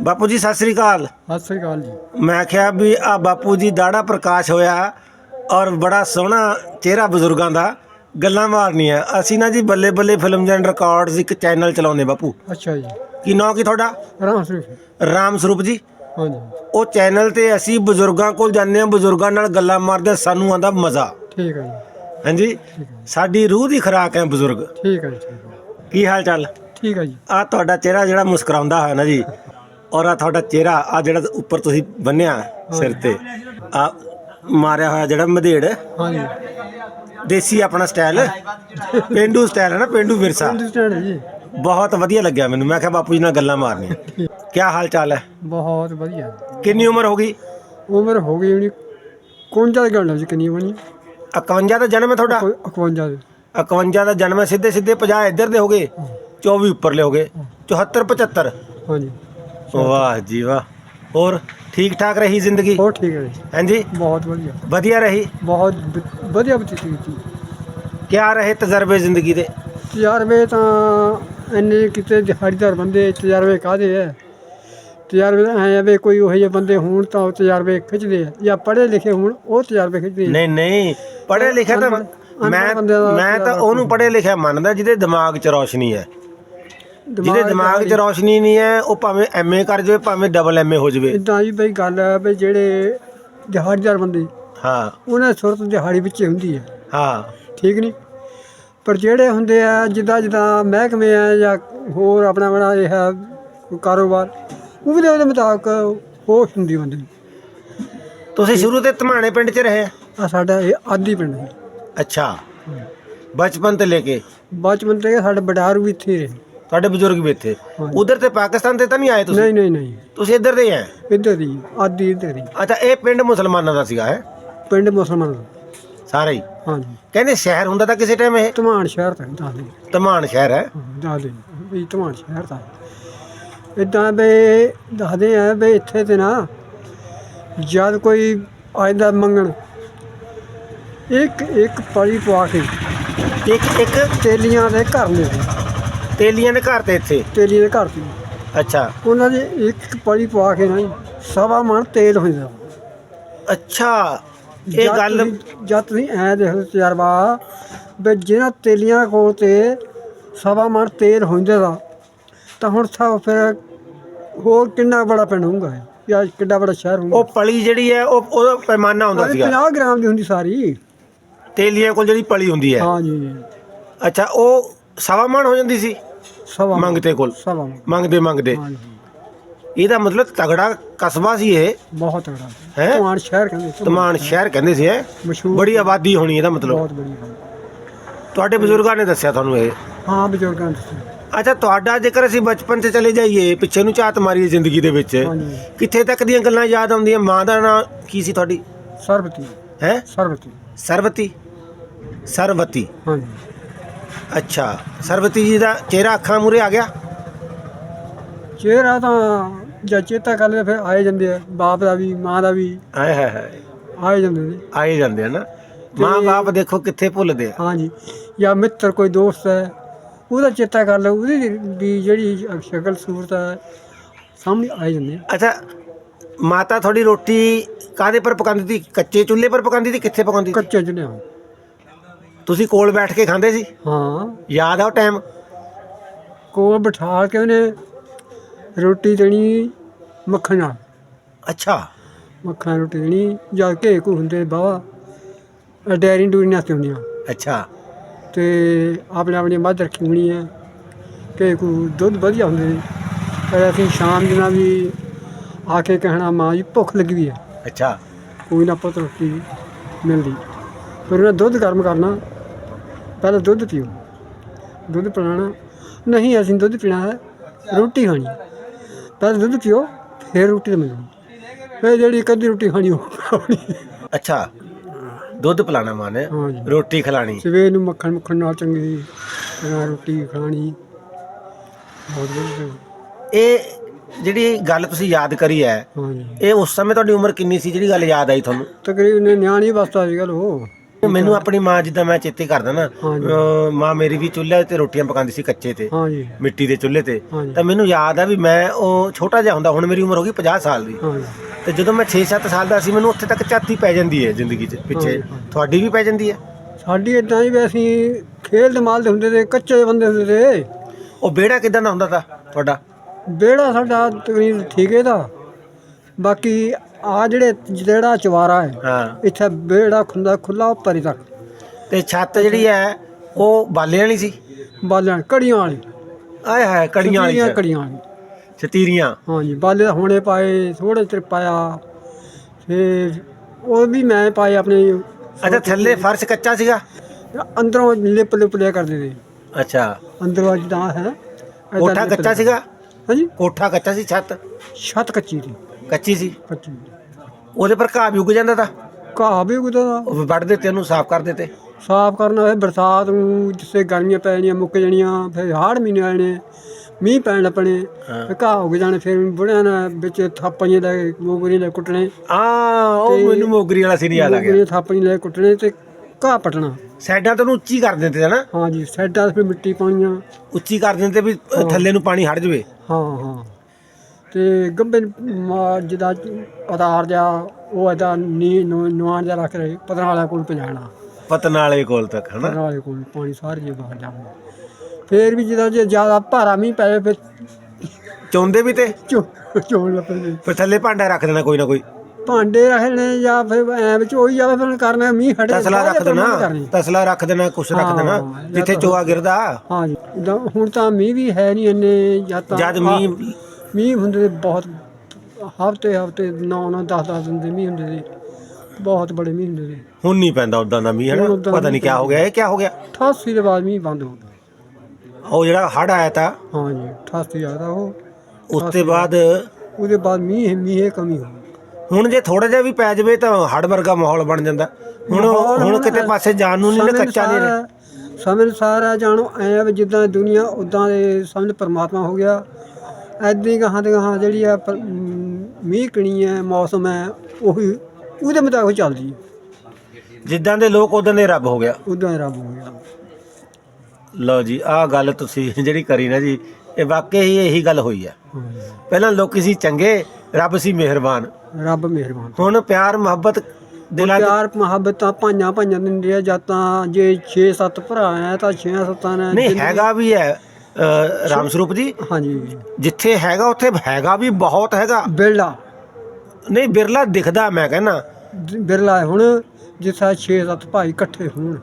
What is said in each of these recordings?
ਬਾਪੂ ਜੀ ਸਤਿ ਸ੍ਰੀ ਅਕਾਲ। ਸਤਿ ਸ੍ਰੀ ਅਕਾਲ ਜੀ। ਮੈਂ ਕਿਹਾ ਵੀ ਆ ਬਾਪੂ ਜੀ ਦਾੜਾ ਪ੍ਰਕਾਸ਼ ਹੋਇਆ ਔਰ ਬੜਾ ਸੋਹਣਾ ਚਿਹਰਾ ਬਜ਼ੁਰਗਾਂ ਦਾ ਗੱਲਾਂ ਮਾਰਨੀਆਂ। ਅਸੀਂ ਨਾ ਜੀ Balle Balle films and records ਇੱਕ ਚੈਨਲ ਚਲਾਉਂਦੇ ਬਾਪੂ। ਅੱਛਾ ਜੀ। ਕੀ ਨਾਂ ਕੀ ਤੁਹਾਡਾ? ਰਾਮ ਸਰੂਪ। ਰਾਮ ਸਰੂਪ ਜੀ। ਹਾਂਜੀ। ਉਹ ਚੈਨਲ ਤੇ ਅਸੀਂ ਬਜ਼ੁਰਗਾਂ ਕੋਲ ਜਾਂਦੇ ਹਾਂ ਬਜ਼ੁਰਗਾਂ ਨਾਲ ਗੱਲਾਂ ਮਾਰਦੇ ਹਾਂ, ਸਾਨੂੰ ਆਂਦਾ ਮਜ਼ਾ। ਠੀਕ ਹੈ ਜੀ। ਹਾਂਜੀ? ਸਾਡੀ ਰੂਹ ਦੀ ਖੁਰਾਕ ਹੈ ਬਜ਼ੁਰਗ। ਠੀਕ ਹੈ ਜੀ ਠੀਕ ਹੈ ਕੀ ਹਾਲ ਚਾਲ? ਠੀਕ ਹੈ ਜੀ। ਆ ਤੁਹਾਡਾ ਚਿਹਰਾ ਜਿਹੜਾ ਮੁਸਕਰਾਉਂਦਾ ਹੋਇਆ ਨਾ ਜੀ ਔਰ ਆ ਤੁਹਾਡਾ ਚਿਹਰਾ ਆ ਜਿਹੜਾ ਉੱਪਰ ਤੁਸੀਂ ਬੰਨਿਆ ਸਿਰ ਤੇ ਆ ਮਾਰਿਆ ਹੋਇਆ ਜਿਹੜਾ ਮਧੇੜ ਹਾਂਜੀ। ਦੇਸੀ ਆਪਣਾ ਸਟਾਈਲ ਪਿੰਡੂ ਸਟਾਈਲ ਹੈ ਨਾ ਪਿੰਡੂ ਵਿਰਸਾ। ਅੰਡਰਸਟੈਂਡ ਜੀ। ਬਹੁਤ ਵਧੀਆ ਲੱਗਿਆ ਮੈਨੂੰ ਮੈਂ ਕਿਹਾ ਬਾਪੂ ਜੀ ਨਾਲ ਗੱਲਾਂ ਮਾਰਨੀਆਂ। ਕੀ ਹਾਲ ਚਾਲ ਹੈ? ਬਹੁਤ ਵਧੀਆ। ਕਿੰਨੀ ਉਮਰ ਹੋ ਗਈ? ਉਮਰ ਹੋ ਗਈ ਉਹਨੀ 51 ਦੀ ਗੱਲ ਜੀ ਕਿੰਨੀ ਬਣੀ 51 ਦਾ ਜਨਮ ਹੈ ਤੁਹਾਡਾ? 51 ਦੀ। 51 ਦਾ ਜਨਮ ਹੈ ਸਿੱਧੇ ਸਿੱਧੇ 50 ਇੱਧਰ ਦੇ ਹੋ ਗਏ 24 ਉੱਪਰਲੇ ਹੋ ਗਏ 74 75 ਹਾਂਜੀ। ਵਾਹ ਜੀ ਵਾਹ। ਹੋਰ ਠੀਕ ਠਾਕ ਰਹੀ ਜ਼ਿੰਦਗੀ? ਬਹੁਤ ਠੀਕ ਹੈ ਜੀ। ਹਾਂਜੀ? ਬਹੁਤ ਵਧੀਆ। ਵਧੀਆ ਰਹੀ? ਬਹੁਤ ਵ- ਵਧੀਆ ਬਤੀਤੀ ਕੀਤੀ ਕਿਆ ਰਹੇ ਤਜਰਬੇ ਜ਼ਿੰਦਗੀ ਦੇ? ਤਜਰਬੇ ਤਾਂ ਇੰਨੇ ਕਿਤੇ ਦਿਹਾੜੀਦਾਰ ਬੰਦੇ ਤਜਰਬੇ ਕਾਦੇ ਐ? ਤਜਰਬੇ ਐ ਆ ਵੀ ਕੋਈ ਉਹੋ ਜਿਹੇ ਬੰਦੇ ਹੋਣ ਤਾਂ ਉਹ ਤਜਰਬੇ ਖਿੱਚਦੇ ਆ। ਜਾਂ ਪੜ੍ਹੇ ਲਿਖੇ ਹੋਣ ਉਹ ਤਜਰਬੇ ਖਿੱਚਦੇ ਆ। ਨਹੀਂ ਨਹੀਂ। ਪੜ੍ਹੇ ਲਿਖਿਆ ਤਾਂ ਅਨਪੜ੍ਹ- ਮੈਂ ਬੰਦੇ ਦਾ ਮੈਂ ਤਾਂ ਉਹਨੂੰ ਪੜ੍ਹੇ ਲਿਖਿਆ ਮੰਨਦਾ ਜਿਹਦੇ ਦਿਮਾਗ 'ਚ ਰੌਸ਼ਨੀ ਹੈ ਜਿਹਦੇ ਦਿਮਾਗ 'ਚ ਰੌਸ਼ਨੀ ਨਹੀਂ ਹੈ ਉਹ ਭਾਵੇਂ ਐਮਏ ਕਰ ਜਾਵੇ ਭਾਵੇਂ ਡਬਲ ਐਮਏ ਹੋ ਜਾਵੇ। ਇਦਾਂ ਜੀ ਬਈ ਗੱਲ ਹੈ ਵੀ ਜਿਹੜੇ ਦਿਹਾੜੀਦਾਰ ਬੰਦੇ ਹਾਂ। ਉਹਨਾਂ ਦੀ ਸੁਰਤ ਦਿਹਾੜੀ ਵਿੱਚ ਹੀ ਹੁੰਦੀ ਹੈ। ਹਾਂ। ਠੀਕ ਨਹੀਂ? ਪਰ ਜਿਹੜੇ ਹੁੰਦੇ ਆ ਜਿੱਦਾਂ ਜਿੱਦਾਂ ਮਹਿਕਮੇ ਆ ਜਾਂ ਹੋਰ ਆਪਣਾ ਬੜਾ ਇਹ ਹੈ ਕੋਈ ਕਾਰੋਬਾਰ ਉਹ ਵੀ ਉਹਦੇ ਮੁਤਾਬਕ ਹੋਸ਼ ਹੁੰਦੀ ਬੰਦੇ ਨੂੰ। ਤੁਸੀਂ ਸ਼ੁਰੂ ਤੇ ਧਮਾਣੇ ਪਿੰਡ 'ਚ ਰਹੇ ਆ? ਸਾਡਾ ਇਹ ਆਦੀ ਪਿੰਡ ਹੈ। ਅੱਛਾ। ਬਚਪਨ ਤੋਂ ਲੈ ਕੇ? ਬਚਪਨ ਤੇ ਸਾਡੇ ਬਡਾਰੂ ਵੀ ਇੱਥੇ ਹੀ ਰਹੇ। ਤੁਹਾਡੇ ਬਜ਼ੁਰਗ ਵੀ ਇੱਥੇ। ਉਧਰ ਤੇ ਪਾਕਿਸਤਾਨ ਤੇ ਤਾਂ ਨਹੀਂ ਆਏ ਤੁਸੀਂ? ਨਹੀਂ ਨਹੀਂ ਨਹੀਂ। ਤੁਸੀਂ ਇੱਧਰ ਦੇ ਹੈ ਇੱਧਰ ਹੀ ਆਦੀ ਇੱਧਰ ਹੀ ਅੱਛਾ ਇਹ ਪਿੰਡ ਮੁਸਲਮਾਨਾਂ ਦਾ ਸੀਗਾ ਹੈ? ਪਿੰਡ ਮੁਸਲਮਾਨ ਦਾ। ਸਾਰਾ ਹੀ? ਹਾਂਜੀ। ਕਹਿੰਦੇ ਸ਼ਹਿਰ ਹੁੰਦਾ ਤਾਂ ਕਿਸੇ ਟਾਈਮ ਇਹ? ਧਮਾਨ ਸ਼ਹਿਰ ਤਾਂ ਦੱਸ ਦੇ ਧਮਾਨ ਸ਼ਹਿਰ ਹੈ? ਦੱਸ ਦੇ। ਵੀ ਧਮਾਨ ਸ਼ਹਿਰ ਤਾਂ ਇਦਾਂ ਦੱਸਦੇ ਆ ਵੀ ਇੱਥੇ ਤੇ ਨਾ ਜਦ ਕੋਈ ਆਇਦਾ ਮੰਗਣ ਇੱਕ ਇੱਕ ਪਲੀ ਪਵਾ ਕੇ ਇੱਕ ਇੱਕ? ਤੇਲੀਆਂ ਦੇ ਘਰ ਨੇ ਤੇਲੀਆਂ ਦੇ ਘਰ ਤੇ ਇੱਥੇ? ਤੇਲੀ ਦੇ ਘਰ ਸੀ ਅੱਛਾ। ਉਹਨਾਂ ਦੇ ਇੱਕ ਪਲੀ ਪਵਾ ਕੇ ਨਾ ਜੀ, ਸਵਾ ਮਣ ਤੇਲ ਹੋ ਜਾਂਦਾ। ਅੱਛਾ ਇਹ ਜਦ ਗੱਲ ਤੁਸੀਂ- ਜਦ ਤੁਸੀਂ ਐ ਦੇਖੋ ਤਜਰਬਾ ਵੀ ਜਿਹਨਾਂ ਤੇਲੀਆਂ ਕੋਲ ਤੇ ਸਵਾ ਮਣ ਤੇਲ ਹੁੰਦੇ ਦਾ ਤਾਂ ਹੁਣ ਸਾ ਫਿਰ ਹੋਰ ਕਿੰਨਾ ਬੜਾ ਪਿੰਡ ਹੋਊਗਾ ਇਹ, ਜਾਂ ਕਿੰਨਾ ਬੜਾ ਸ਼ਹਿਰ ਹੋਊਗਾ? ਉਹ ਪਲੀ ਜਿਹੜੀ ਹੈ ਉਹ ਉਹਦਾ ਪੈਮਾਨਾ ਹੁੰਦਾ ਸੀਗਾ। 50 ਗ੍ਰਾਮ ਦੀ ਹੁੰਦੀ ਸਾਰੀ। ਤੇਲੀਆਂ ਕੋਲ ਜਿਹੜੀ ਪਲੀ ਹੁੰਦੀ ਹੈ। ਹਾਂ ਜੀ ਅੱਛਾ ਉਹ ਸਵਾ ਮਣ ਹੋ ਜਾਂਦੀ ਸੀ? ਸਵਾ ਮੰਗਤੇ ਕੋਲ। ਸਵਾ ਮੰਗਦੇ ਮੰਗਦੇ। ਇਹਦਾ ਮਤਲਬ ਤਗੜਾ ਕਸਬਾ ਸੀ ਇਹ? ਬਹੁਤ ਤਗੜਾ। ਹੈਂ? ਧਮਾਨ ਸ਼ਹਿਰ ਕਹਿੰਦੇ ਤਮਾਨ ਸ਼ਹਿਰ ਕਹਿੰਦੇ ਸੀ ਇਹ ਮਸ਼ਹੂਰ ਬੜੀ ਆਬਾਦੀ ਹੋਣੀ ਇਹਦਾ ਮਤਲਬ। ਬਹੁਤ ਬੜੀ ਗੱਲ। ਤੁਹਾਡੇ ਬਜ਼ੁਰਗਾਂ ਨੇ ਦੱਸਿਆ ਤੁਹਾਨੂੰ ਇਹ? ਹਾਂ ਬਜ਼ੁਰਗਾਂ ਦੇ ਅੱਛਾ ਤੁਹਾਡਾ ਜੇਕਰ ਅਸੀਂ ਬਚਪਨ 'ਚ ਚਲੇ ਜਾਈਏ ਪਿੱਛੇ ਨੂੰ ਝਾਤ ਮਾਰੀਏ ਜ਼ਿੰਦਗੀ ਦੇ ਵਿੱਚ ਹਾਂਜੀ। ਕਿੱਥੇ ਤੱਕ ਦੀਆਂ ਗੱਲਾਂ ਯਾਦ ਆਉਂਦੀਆਂ? ਮਾਂ ਦਾ ਨਾਂ ਕੀ ਸੀ ਤੁਹਾਡੀ? ਸਰਬਤੀ। ਹੈ? ਸਰਬਤੀ। ਸਰਵਤੀ। ਸਰਵਤੀ। ਹਾਂਜੀ। ਅੱਛਾ। ਸਰਵਤੀ ਜੀ ਦਾ ਚਿਹਰਾ ਅੱਖਾਂ ਮੂਰੇ ਆ ਗਿਆ? ਚਿਹਰਾ ਤਾਂ ਜਾਂ ਚੇਤਾ ਕਰ ਲਿਆ ਫਿਰ ਆਏ ਜਾਂਦੇ ਆ। ਬਾਪ ਦਾ ਵੀ ਮਾਂ ਦਾ ਵੀ। ਹਾਏ ਹਾਏ ਹਾਏ। ਆਏ ਜਾਂਦੇ ਨੇ। ਆਏ ਜਾਂਦੇ ਆ ਨਾ। ਮਾਂ ਬਾਪ ਦੇਖੋ ਕਿੱਥੇ ਭੁੱਲਦੇ ਆ। ਹਾਂਜੀ। ਜਾਂ ਮਿੱਤਰ ਕੋਈ ਦੋਸਤ ਹੈ ਉਹਦਾ ਚੇਤਾ ਕਰ ਲਓ। ਉਹਦੀ ਦੀ ਜਿਹੜੀ ਸ਼ਕਲ ਸੂਰਤ ਹੈ ਸਾਹਮਣੇ ਆਏ ਜਾਂਦੇ ਆ। ਅੱਛਾ ਮਾਤਾ ਤੁਹਾਡੀ ਰੋਟੀ ਕਾਦੇ ਪਰ ਪਕਾਉਂਦੀ ਸੀ? ਕੱਚੇ ਚੁੱਲ੍ਹੇ ਪਰ ਪਕਾਉਂਦੀ ਸੀ ਕਿੱਥੇ ਪਕਾਉਂਦੀ ਸੀ? ਕੱਚੇ ਜੁਨੇ ਤੁਸੀਂ ਕੋਲ ਬੈਠ ਕੇ ਖਾਂਦੇ ਸੀ? ਹਾਂ। ਯਾਦ ਆ ਉਹ ਟਾਈਮ ਕੋਲ ਬਿਠਾ ਕੇ ਉਹਨੇ ਰੋਟੀ ਦੇਣੀ ਮੱਖਣ। ਨਾਲ ਅੱਛਾ। ਮੱਖਣ ਰੋਟੀ ਦੇਣੀ ਜਾਂ ਘੇ ਕੋ ਹੁੰਦੇ ਬਾਵਾ ਡੈਰੀ ਡੂਰੀ ਨਾਲ ਹੁੰਦੀਆਂ। ਅੱਛਾ। ਤੇ ਆਪਣੇ ਆਪਣੀ ਮੱਝ ਰੱਖੀ ਹੋਣੀ ਹੈ ਕਿ ਕੋ ਦੁੱਧ ਵਧੀਆ ਹੁੰਦੇ ਨੇ ਪਰ ਅਸੀਂ ਸ਼ਾਮ ਦਿਨਾਂ ਵੀ ਆ ਕੇ ਕਹਿਣਾ ਮਾਂ ਜੀ ਭੁੱਖ ਲੱਗੀ ਵੀ ਹੈ ਅੱਛਾ। ਕੋਈ ਨਾ ਪੁੱਤ ਰੋਟੀ ਮਿਲਦੀ। ਫਿਰ ਉਹਨਾਂ ਦੁੱਧ ਗਰਮ ਕਰਨਾ। ਪਹਿਲਾਂ ਦੁੱਧ ਪੀਓ। ਦੁੱਧ ਪਿਲਾਣਾ ਨਹੀਂ ਅਸੀਂ ਦੁੱਧ ਪੀਣਾ ਹੈ ਰੋਟੀ ਖਾਣੀ। ਪਹਿਲਾਂ ਦੁੱਧ ਪੀਓ ਫਿਰ ਰੋਟੀ ਮਿਲਣੀ। ਫਿਰ ਜਿਹੜੀ ਅੱਧੀ ਰੋਟੀ ਖਾਣੀ ਉਹ ਖਾਣੀ। ਅੱਛਾ। ਦੁੱਧ ਪਿਲਾਣਾ ਮਾਂ ਨੇ। ਹਾਂ ਜੀ ਰੋਟੀ ਖਿਲਾਣੀ। ਸਵੇਰ ਨੂੰ ਮੱਖਣ ਮੱਖਣ ਨਾਲ ਚੰਗੀ ਤਰ੍ਹਾਂ ਰੋਟੀ ਖਾਣੀ। ਬਹੁਤ ਵਧੀਆ। ਇਹ ਜਿਹੜੀ ਗੱਲ ਤੁਸੀਂ ਯਾਦ ਕਰੀ ਹੈ ਹਾਂ ਜੀ ਇਹ ਉਸ ਸਮੇਂ ਤੁਹਾਡੀ ਉਮਰ ਕਿੰਨੀ ਸੀ? ਜਿਹੜੀ ਗੱਲ ਯਾਦ ਆਈ ਤੁਹਾਨੂੰ? ਤਕਰੀਬਨ ਨਿਆਣੀ ਅਵਸਥਾ ਸੀ ਗੱਲ ਉਹ। ਮੈਨੂੰ ਆਪਣੀ ਮਾਂ ਜਿੱਦਾਂ ਮੈਂ ਚੇਤੇ ਕਰਦਾ ਨਾ ਹਾਂਜੀ। ਅਹ ਮਾਂ ਮੇਰੀ ਵੀ ਚੁੱਲ੍ਹੇ ਤੇ ਰੋਟੀਆਂ ਪਕਾਉਂਦੀ ਸੀ ਕੱਚੇ ਤੇ ਹਾਂਜੀ। ਮਿੱਟੀ ਦੇ ਚੁੱਲ੍ਹੇ ਤੇ। ਹਾਂਜੀ। ਤਾਂ ਮੈਨੂੰ ਯਾਦ ਆ ਵੀ ਮੈਂ ਉਹ ਛੋਟਾ ਜਿਹਾ ਹੁੰਦਾ ਹੁਣ ਮੇਰੀ ਉਮਰ ਹੋ ਗਈ 50 ਸਾਲ ਦੀ। ਹਾਂਜੀ। ਤੇ ਜਦੋਂ ਮੈਂ 6-7 ਸਾਲ ਦਾ ਸੀ ਮੈਨੂੰ ਉੱਥੇ ਤੱਕ ਝਾਤੀ ਪੈ ਜਾਂਦੀ ਹੈ ਜ਼ਿੰਦਗੀ 'ਚ ਪਿੱਛੇ। ਹਾਂਜੀ, ਹਾਂਜੀ। ਤੁਹਾਡੀ ਵੀ ਪੈ ਜਾਂਦੀ ਹੈ? ਸਾਡੀ ਇਦਾਂ ਹੀ ਵੀ ਅਸੀਂ ਖੇਲ ਦੇ ਮਾਲ ਦੇ ਹੁੰਦੇ ਤੇ ਕੱਚੇ ਬੰਦੇ ਹੁੰਦੇ ਤੇ। ਉਹ ਵਿਹੜਾ ਕਿਦਾਂ ਦਾ ਹੁੰਦਾ ਤਾ ਤੁਹਾਡਾ? ਵਿਹੜਾ ਸਾਡਾ ਤਕਰੀਬਨ ਠੀਕੇ ਦਾ। ਬਾਕੀ ਆ ਜਿਹੜੇ ਜਿਹੜਾ ਚਵਾਰਾ ਹੈ ਹਾਂ। ਇੱਥੇ ਵਿਹੜਾ ਖੁੱਲਾ ਖੁੱਲਾ ਉੱਪਰ ਹੀ ਤੱਕ। ਤੇ ਛੱਤ ਜਿਹੜੀ ਹੈ ਉਹ ਬਾਲੇ ਵਾਲੀ ਸੀ? ਬਾਲਣ ਕੜੀਆਂ ਵਾਲੀ। ਆਏ ਹਾਏ ਕੜੀਆਂ ਵਾਲੀ ਛੱਤ। ਕੜੀਆਂ ਵਾਲੀ। ਛਤੀਰੀਆਂ ਹਾਂਜੀ ਬਾਲੇ ਹੁਣੇ ਪਾਏ ਥੋੜੇ ਚਿਰ ਪਾਇਆ। ਫਿਰ ਉਹ ਵੀ ਮੈਂ ਪਾਏ ਆਪਣੇ ਅੱਛਾ ਥੱਲੇ ਫਰਸ਼ ਕੱਚਾ ਸੀਗਾ? ਅੰਦਰੋਂ ਲਿਪ ਲਿਪ ਲਿਆ ਕਰਦੇ ਤੇ ਅੱਛਾ। ਅੰਦਰੋਂ ਜਿੱਦਾਂ ਹੈ। ਏਦਾਂ ਕੋਠਾ ਲਿਪ ਕੱਚਾ। ਸੀਗਾ? ਹਾਂਜੀ। ਕੋਠਾ ਕੱਚਾ ਸੀ ਛੱਤ? ਛੱਤ ਕੱਚੀ ਸੀ। ਕੱਚੀ ਸੀ। ਕੱਚੀ ਉਹਦੇ ਪਰ ਘਾਹ ਵੀ ਉੱਗ ਜਾਂਦਾ ਤਾ। ਘਾਹ ਵੀ ਉਗਦਾ ਉਹ ਵੱਢ ਦਿੱਤੇ ਉਹਨੂੰ ਸਾਫ਼ ਕਰ ਦਿੱਤੇ। ਸਾਫ਼ ਕਰਨਾ ਹੋਵੇ ਬਰਸਾਤ ਨੂੰ ਜਿਸੇ ਗਰਮੀਆਂ ਪੈ ਜਾਣੀਆਂ ਮੁੱਕ ਜਾਣੀਆਂ ਫਿਰ ਹਾੜ ਮਹੀਨੇ ਆਣੇ ਮੀਂਹ ਪੈਣ ਲੱਪਣੇ ਹਾਂ। ਘਾਹ ਉਗ ਜਾਣੇ ਫਿਰ ਬੁੜਿਆਂ ਨੇ ਵਿੱਚ ਥਾਪੀਆਂ ਲੈ ਕੇ ਮੋਗਰੀ ਲੈ ਕੁੱਟਣੇ। ਆ ਉਹ ਮੈਨੂੰ ਮੋਗਰੀ ਵਾਲਾ ਸੀ ਯਾਦ ਆ ਗਿਆ। ਥਾਪੀਆਂ ਲੈ ਕੁੱਟਣੇ ਤੇ ਘਾਹ ਪਟਣਾ। ਸਾਈਡਾਂ ਤੋਂ ਉੱਚੀ ਕਰ ਦਿੰਦੇ ਹਨਾ ਹਾਂਜੀ ਸਾਈਡਾਂ 'ਤੇ ਫਿਰ ਮਿੱਟੀ ਪਾਉਣੀਆਂ। ਉੱਚੀ ਕਰ ਦਿੰਦੇ ਵੀ ਥੱਲੇ ਨੂੰ ਪਾਣੀ ਹਟ ਜਾਵੇ। ਹਾਂ ਹਾਂ। ਤੇ ਗੱਬੇ ਜਿਹਦਾ ਆਧਾਰ ਜਾ ਉਹ ਇਹਦਾ ਨੀ ਨਵਾਨ ਜਾ ਰੱਖ ਰਹੇ ਪਤਨਾ ਵਾਲਾ ਕੋਲ ਪਜਾਣਾ ਪਤਨ ਵਾਲੇ ਕੋਲ ਤੱਕ ਹਨਾ? ਪਤਨਾ ਵਾਲੇ ਕੋਲ ਪਾਣੀ ਸਾਰੀ ਜਗ੍ਹਾ ਬਾਹਰ ਜਾਂਦਾ ਫੇਰ ਵੀ ਜਿਹਦਾ ਜੇ ਜ਼ਿਆਦਾ ਭਾਰਾ ਮੀਂਹ ਪੈ ਜਾਵੇ ਫਿਰ ਚੌਂਦੇ ਵੀ ਤੇ? ਚੋ ਚੋਣ ਲੱਪੇ ਫਿਰ ਥੱਲੇ ਭਾਂਡਾ ਰੱਖ ਦੇਣਾ ਕੋਈ ਨਾ ਕੋਈ। ਭਾਂਡੇ ਰੱਖਣੇ ਜਾਂ ਫਿਰ ਐ ਵਿੱਚ ਹੋਈ ਜਾਵੇ ਫਿਰ ਕਰਨਾ ਮੀਂਹ ਹਟੇ ਤਸਲਾ ਰੱਖ ਦੇਣਾ। ਤਸਲਾ ਰੱਖ ਦੇਣਾ ਕੁਛ ਰੱਖ ਦੇਣਾ ਜਾਂ ਜਿੱਥੇ ਚੋਆ ਗਿਰਦਾ। ਹਾਂ ਜੀ ਜਿੱਦਾਂ ਹੁਣ ਤਾਂ ਮੀਂਹ ਵੀ ਹੈ ਨਹੀਂ ਇੰਨੇ ਜਾਂ ਤਾਂ ਜਦ ਮੀਂਹ ਮੀਂਹ ਹੁੰਦੇ ਤੇ ਬਹੁਤ ਹਫ਼ਤੇ ਹਫ਼ਤੇ 9 9 10 10 ਦਿਨ ਦੇ ਮੀਂਹ ਹੁੰਦੇ ਸੀ। ਬਹੁਤ ਬੜੇ ਮੀਂਹ ਹੁੰਦੇ ਸੀ। ਹੁਣ ਨਹੀਂ ਪੈਂਦਾ ਉਦਾਂ ਦਾ ਮੀਂਹ ਹੁਣ ਉੱਦਾਂ ਪਤਾ ਨਹੀਂ ਕੀ ਹੋ ਗਿਆ ਇਹ ਕੀ ਹੋ ਗਿਆ? 88 ਦੇ ਬਾਅਦ ਮੀਂਹ ਬੰਦ ਹੋ ਗਿਆ। ਉਹ ਜਿਹੜਾ ਹੜ ਆਇਆ ਤਾਂ? ਹਾਂ ਜੀ 88 ਆਦਾ ਉਹ। ਉਸ ਤੋਂ ਬਾਅਦ? ਉਹਦੇ ਬਾਅਦ ਮੀਂਹ ਮੀਂਹ ਕਮੀ ਹੋ ਗਈ। ਹੁਣ ਜੇ ਥੋੜਾ ਜਿਹਾ ਵੀ ਪੈ ਜਾਵੇ ਤਾਂ ਹੜ ਵਰਗਾ ਮਾਹੌਲ ਬਣ ਜਾਂਦਾ। ਹੁਣ ਮਾਹੌਲ ਹੁਣ ਹੁਣ ਕਿਤੇ ਪਾਸੇ ਜਾਣ ਨੂੰ ਨਹੀਂ ਨਾ ਸਮੇਂ ਕੱਚਾ ਨਹੀਂ ਅਨੁਸਾਰ- ਸਮੇਂ ਅਨੁਸਾਰ ਆ ਜਾਣੋ ਐ ਵੀ ਜਿੱਦਾਂ ਦੁਨੀਆ ਉਦਾਂ ਦੇ ਸਮਝ ਪਰਮਾਤਮਾ ਹੋ ਗਿਆ। ਐਦਾਂ ਹੀ ਗਾਹਾਂ ਤੇ ਗਾਹਾਂ ਜਿਹੜੀ ਆ ਪ- ਅਮ, ਮੀਂਹ ਕਣੀ ਹੈ ਮੌਸਮ ਹੈ ਉਹੀ ਉਹਦੇ ਮੁਤਾਬਕ ਚੱਲਦੀ ਜਿੱਦਾਂ ਦੇ ਲੋਕ ਉਦਾਂ ਦੇ ਰੱਬ ਹੋ ਗਿਆ। ਉਦਾਂ ਹੀ ਰੱਬ ਹੋ ਗਿਆ। ਲਓ ਜੀ ਆਹ ਗੱਲ ਤੁਸੀਂ ਜਿਹੜੀ ਕਰੀ ਨਾ ਜੀ ਇਹ ਵਾਕਈ ਹੀ ਇਹੀ ਗੱਲ ਹੋਈ ਹਾਂ। ਪਹਿਲਾਂ ਲੋਕੀ ਸੀ ਚੰਗੇ ਰੱਬ ਸੀ ਮਿਹਰਬਾਨ। ਰੱਬ ਮਿਹਰਬਾਨ। ਹੁਣ ਪਿਆਰ ਮੁਹੱਬਤ ਦਿਲਾਂ 'ਚ ਪਿਆਰ ਮੁਹੱਬਤਾਂ ਭਾਈਆਂ ਭਾਈਆਂ ਦਿੰਦੇ ਆ ਜਾਂ ਤਾਂ ਜੇ 6-7 ਭਰਾ ਆ ਤਾਂ 6-7 ਨੇ ਨਹੀਂ ਹੈਗਾ ਵੀ ਹੈ। ਰਾਮ ਸਰੂਪ ਜੀ? ਹਾਂਜੀ। ਜਿੱਥੇ ਹੈਗਾ ਉੱਥੇ ਹੈਗਾ ਵੀ ਬਹੁਤ ਹੈਗਾ। ਬਿਰਲਾ। ਨਹੀਂ ਬਿਰਲਾ ਦਿਖਦਾ ਮੈਂ ਕਹਿੰਦਾ। ਬਿਰਲਾ ਹੁਣ ਜਿੱਥਾ 6-7 ਭਾਈ ਇਕੱਠੇ ਹੋਣ।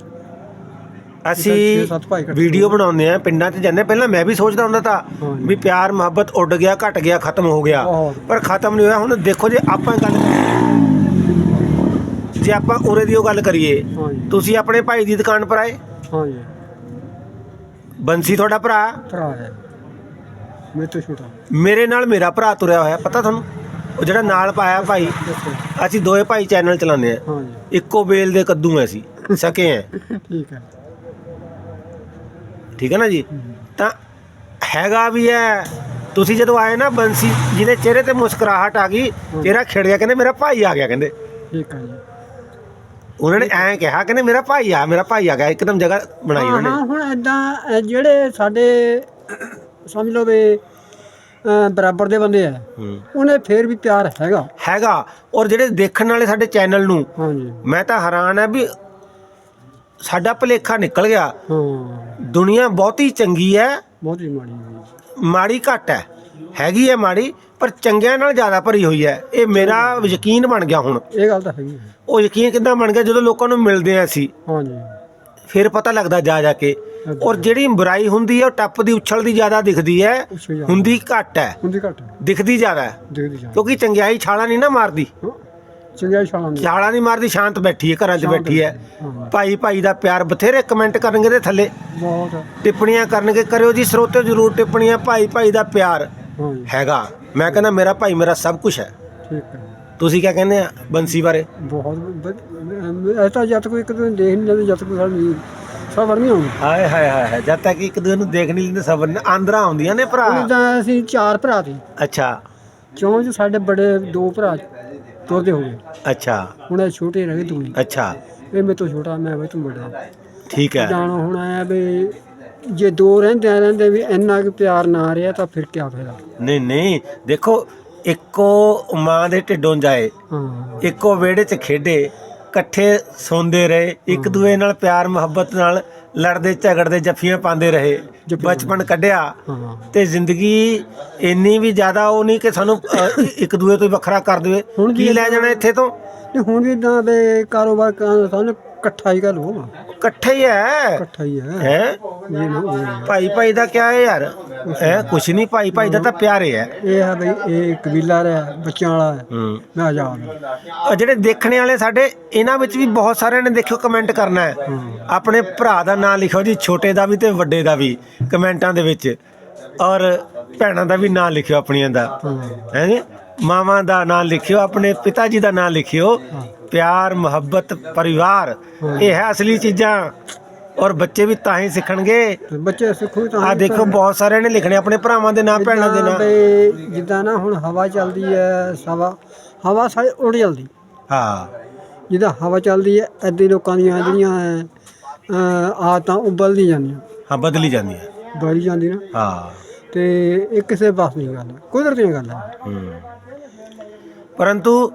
ਅਸੀਂ ਵੀਡੀਓ ਬਣਾਉਂਦੇ ਆ ਪਿੰਡਾਂ 'ਚ ਜਾਂਦੇ ਪਹਿਲਾਂ ਮੈਂ ਵੀ ਸੋਚਦਾ ਹੁੰਦਾ ਤਾਂ। ਵੀ ਪਿਆਰ ਮੁਹੱਬਤ ਉੱਡ ਗਿਆ ਘਟ ਗਿਆ ਖਤਮ ਹੋ ਗਿਆ। ਪਰ ਖਤਮ ਨਹੀਂ ਹੋਇਆ। ਹੁਣ ਦੇਖੋ ਜੇ ਆਪਾਂ ਗੱਲ ਜੇ ਆਪਾਂ ਉਰੇ ਦੀ ਉਹ ਗੱਲ ਕਰੀਏ ਤੁਸੀਂ ਆਪਣੇ ਭਾਈ ਦੀ ਦੁਕਾਨ ਪਰ ਆਏ। ਹਾਂਜੀ। ਬੰਸੀ ਤੁਹਾਡਾ ਭਰਾ? ਭਰਾ ਹੈ। ਮੇਰੇ ਤੋਂ ਛੋਟਾ। ਮੇਰੇ ਨਾਲ ਮੇਰਾ ਭਰਾ ਤੁਰਿਆ ਹੋਇਆ ਪਤਾ ਤੁਹਾਨੂੰ? ਉਹ ਜਿਹੜਾ ਨਾਲ ਪਾਇਆ ਭਾਈ ਅਸੀਂ ਦੋਏ ਭਾਈ ਚੈਨਲ ਚਲਾਉਂਦੇ ਆ। ਇੱਕੋ ਬੇਲ ਦੇ ਕੱਦੂ ਐ ਅਸੀਂ ਸਕੇ ਐ ਠੀਕ ਹੈ। ਠੀਕ ਹੈ ਨਾ ਜੀ? ਤਾਂ ਹੈਗਾ ਵੀ ਹੈ। ਤੁਸੀਂ ਜਦੋਂ ਆਏ ਨਾ ਬੰਸੀ ਜਿਹਦੇ ਚਿਹਰੇ ਤੇ ਮੁਸਕਰਾਹਟ ਆ ਗਈ ਚਿਹਰਾ ਖਿੜ ਗਿਆ ਕਹਿੰਦੇ ਮੇਰਾ ਭਾਈ ਆ ਗਿਆ ਕਹਿੰਦੇ। ਠੀਕ ਹੈ ਜੀ। ਉਹਨਾਂ ਨੇ ਐਂ ਕਿਹਾ ਕਹਿੰਦੇ ਮੇਰਾ ਭਾਈ ਆ ਮੇਰਾ ਭਾਈ ਆ ਗਿਆ ਇੱਕਦਮ ਜਗ੍ਹਾ ਬਣਾਈ ਹਾਂ ਉਹਨਾਂ ਹਾਂ ਨੇ ਹੁਣ ਇਦਾਂ ਜਿਹੜੇ ਸਾਡੇ ਸਮਝ ਲਓ ਵੀ ਅਹ, ਬਰਾਬਰ ਦੇ ਬੰਦੇ ਆ ਹੂੰ। ਉਹਨੇ ਫੇਰ ਵੀ ਪਿਆਰ ਹੈਗਾ। ਹੈਗਾ ਔਰ ਜਿਹੜੇ ਦੇਖਣ ਵਾਲੇ ਸਾਡੇ ਚੈਨਲ ਨੂੰ ਹਾਂਜੀ। ਮੈਂ ਤਾਂ ਹੈਰਾਨ ਆ ਵੀ ਸਾਡਾ ਭਲੇਖਾ ਨਿਕਲ ਗਿਆ। ਹਾਂ। ਦੁਨੀਆ ਬਹੁਤੀ ਚੰਗੀ ਹੈ ਬਹੁਤ ਹੀ ਮਾੜੀ ਹੋਈ ਮਾੜੀ ਘੱਟ ਹੈ ਹੈਗੀ ਹੈ ਮਾੜੀ ਪਰ ਚੰਗਿਆਂ ਨਾਲ ਜ਼ਿਆਦਾ ਭਰੀ ਹੋਈ ਹੈ। ਇਹ ਮੇਰਾ ਯਕੀਨ ਬਣ ਗਿਆ ਹੁਣ। ਇਹ ਗੱਲ ਤਾਂ ਹੈਗੀ ਹੈ। ਉਹ ਯਕੀਨ ਕਿੱਦਾਂ ਬਣ ਗਿਆ? ਜਦੋਂ ਲੋਕਾਂ ਨੂੰ ਮਿਲਦੇ ਆ ਅਸੀਂ ਹਾਂਜੀ। ਫਿਰ ਪਤਾ ਲੱਗਦਾ ਜਾ ਜਾ ਕੇ। ਔਰ ਜਿਹੜੀ ਬੁਰਾਈ ਹੁੰਦੀ ਹੈ ਉਹ ਟੱਪ ਦੀ ਉਛਲਦੀ ਜ਼ਿਆਦਾ ਦਿਖਦੀ ਹੈ। ਜਾ ਹੁੰਦੀ ਘੱਟ ਹੈ। ਹੁੰਦੀ ਘੱਟ ਹੈ, ਦਿਖਦੀ ਜ਼ਿਆਦਾ ਹੈ। ਦੇਖਦੀ ਜਾ ਕਿਉਂਕਿ ਚੰਗਿਆਈ ਛਾਲਾ ਨਹੀਂ ਨਾ ਮਾਰਦੀ। ਚੰਗਿਆਈ ਸ਼ਾਲਾਂ ਦੀ ਛਾਲਾ ਨਹੀਂ ਮਾਰਦੀ ਸ਼ਾਂਤ ਬੈਠੀ ਹੈ ਘਰਾਂ 'ਚ ਸ਼ਾਂਤ ਬੈਠੀ ਹੈ। ਹਾਂ। ਭਾਈ ਭਾਈ ਦਾ ਪਿਆਰ ਬਥੇਰੇ ਕਮੈਂਟ ਕਰਨਗੇ ਤੇ ਥੱਲੇ। ਬਹੁਤ। ਟਿੱਪਣੀਆਂ ਕਰਨਗੇ ਕਰਿਓ ਜੀ ਸਰੋਤੇ ਜ਼ਰੂਰ ਟਿੱਪਣੀਆਂ। ਭਾਈ ਭਾਈ ਦਾ ਪਿਆਰ ਹਾਂਜੀ। ਹੈਗਾ। ਮੈਂ ਕਹਿੰਦਾ ਮੇਰਾ ਭਾਈ ਮੇਰਾ ਸਭ ਕੁਝ ਹੈ। ਠੀਕ ਹੈ। ਤੁਸੀਂ ਕੀ ਕਹਿੰਦੇ ਆ ਬੰਸੀ ਬਾਰੇ? ਬਹੁਤ ਐਸਾ ਜਦ ਕੋਈ ਇੱਕ ਦਿਨ ਦੇਖ ਨਹੀਂ ਲੈਂਦੇ ਜਦ ਕੋਈ ਸਾਡੀ ਸਬਰ ਨਹੀਂ ਆਉਂਦੀ। ਹਾਏ ਹਾਏ ਹਾਏ ਹਾਏ, ਜਦ ਤੱਕ ਇੱਕ ਦੂਜੇ ਨੂੰ ਦੇਖ ਨਹੀਂ ਲੈਂਦੇ ਸਬਰ ਨੇ ਆਂਦਰਾ ਆਉਂਦੀਆਂ ਨੇ ਭਰਾ। ਉਦਾਂ ਅਸੀਂ ਚਾਰ ਭਰਾ ਸੀ। ਅੱਛਾ। ਚੌਂ ਚ ਸਾਡੇ ਬੜੇ ਦੋ ਭਰਾ ਤੁਰਦੇ ਹੋ ਗਏ। ਅੱਛਾ। ਹੁਣ ਇਹ ਛੋਟੇ ਰਹਿ ਗਏ ਹੀ। ਅੱਛਾ। ਇਹ ਮੇਰੇ ਤੋਂ ਛੋਟਾ ਮੈਂ ਵੀ ਤੂੰ ਵੱਡਾ। ਠੀਕ ਹੈ। ਜਾਣਾ ਹੁਣ ਆਇਆ ਵੀ ਜੇ ਦੋ ਰਹਿੰਦੇ ਰਹਿੰਦੇ ਵੀ ਇੰਨਾ ਕੁ ਪਿਆਰ ਨਾ ਰਿਹਾ ਤਾਂ ਫਿਰ ਕੀ ਫਾਇਦਾ? ਨਹੀਂ ਨਹੀਂ ਦੇਖੋ ਇੱਕੋ ਮਾਂ ਦੇ ਢਿੱਡੋਂ ਜਾਏ ਹਾਂ। ਇੱਕੋ ਵਿਹੜੇ 'ਚ ਖੇਡੇ ਇਕੱਠੇ ਸੌਂਦੇ ਰਹੇ ਇੱਕ ਦੂਏ ਨਾਲ ਪਿਆਰ ਮੁਹੱਬਤ ਨਾਲ ਲੜਦੇ ਝਗੜਦੇ ਜੱਫੀਆਂ ਪਾਉਂਦੇ ਰਹੇ ਬਚਪਨ ਕੱਢਿਆ ਤੇ ਜ਼ਿੰਦਗੀ ਇੰਨੀ ਵੀ ਜ਼ਿਆਦਾ ਉਹ ਨਹੀਂ ਕਿ ਸਾਨੂੰ ਇੱਕ ਦੂਏ ਤੋਂ ਵੱਖਰਾ ਕਰ ਦੇਵੇ। ਕੀ ਲੈ ਜਾਣਾ ਇੱਥੇ ਤੋਂ? ਹੁਣ ਵੀ ਇਦਾਂ ਦੇ ਕਾਰੋਬਾਰ ਕਰਨ ਸਾਨੂੰ ਇਕੱਠਾ ਹੀ ਕਰ ਲੋ ਇਕੱਠੇ ਹੀ ਹੈ। ਇਕੱਠਾ ਹੀ ਹੈ। ਹੈ? ਉਹ ਨਾ। ਭਾਈ ਭਾਈ ਦਾ ਕਿਆ ਹੈ ਯਾਰ? ਹੈ? ਕੁਛ ਨਹੀਂ ਭਾਈ ਭਾਈ ਦਾ ਤਾਂ ਪਿਆਰੇ ਹੈ। ਇਹ ਹੈ ਬਈ ਇਹ ਕਬੀਲਾ ਰਿਹਾ ਬੱਚਿਆਂ ਵਾਲਾ ਹੈ। ਹੂੰ। ਮੈਂ ਆਜ਼ਾਦ ਹਾਂ। ਔਰ ਜਿਹੜੇ ਦੇਖਣੇ ਵਾਲੇ ਸਾਡੇ ਇਹਨਾਂ ਵਿੱਚ ਵੀ ਬਹੁਤ ਸਾਰਿਆਂ ਨੇ ਦੇਖਿਓ ਕਮੈਂਟ ਕਰਨਾ ਹੈ। ਆਪਣੇ ਭਰਾ ਦਾ ਨਾਮ ਲਿਖੋ ਜੀ ਛੋਟੇ ਦਾ ਵੀ ਤੇ ਵੱਡੇ ਦਾ ਵੀ ਕਮੈਂਟਾਂ ਦੇ ਵਿੱਚ। ਔਰ ਭੈਣਾਂ ਦਾ ਵੀ ਨਾਮ ਲਿਖਿਓ ਆਪਣੀਆਂ ਦਾ। ਹਾਂ। ਹੈ ਜੀ? ਮਾਵਾਂ ਦਾ ਨਾਮ ਲਿਖਿਓ ਆਪਣੇ ਪਿਤਾ ਜੀ ਦਾ ਨਾਮ ਲਿਖਿਓ। ਪਿਆਰ ਮੁਹੱਬਤ ਪਰਿਵਾਰ ਇਹ ਹੈ ਅਸਲੀ ਚੀਜ਼ਾਂ। ਔਰ ਬੱਚੇ ਵੀ ਤਾਂ ਹੀ ਸਿੱਖਣਗੇ। ਬੱਚੇ ਸਿੱਖੂ ਤਾਂ ਆ ਦੇਖੋ ਬਹੁਤ ਸਾਰਿਆਂ ਨੇ ਲਿਖਣੇ ਆਪਣੇ ਭਰਾਵਾਂ ਦੇ ਨਾਮ ਭੈਣਾਂ ਦੇ ਜਿੱਦਾਂ ਬਈ ਜਿੱਦਾਂ ਨਾ ਹੁਣ ਹਵਾ ਚੱਲਦੀ ਹੈ ਸਵਾ ਹਵਾ ਸਾਰੇ ਉੱਡ ਜਲਦੀ ਹਾਂ। ਜਿੱਦਾਂ ਹਵਾ ਚੱਲਦੀ ਹੈ ਐਦੇ ਲੋਕਾਂ ਦੀਆਂ ਜਿਹੜੀਆਂ ਆਦਤਾਂ ਉਬਲਦੀ ਜਾਂਦੀਆਂ। ਹਾਂ ਬਦਲੀ ਜਾਂਦੀ ਹੈ ਬਦਲੀ ਜਾਂਦੀ ਨਾ। ਹਾਂ। ਤੇ ਇਹ ਕਿਸੇ ਬਸ ਨਹੀਂ ਗੱਲ ਕੁਦਰਤੀ ਗੱਲ। ਹੈ ਹੂੰ। ਪਰੰਤੂ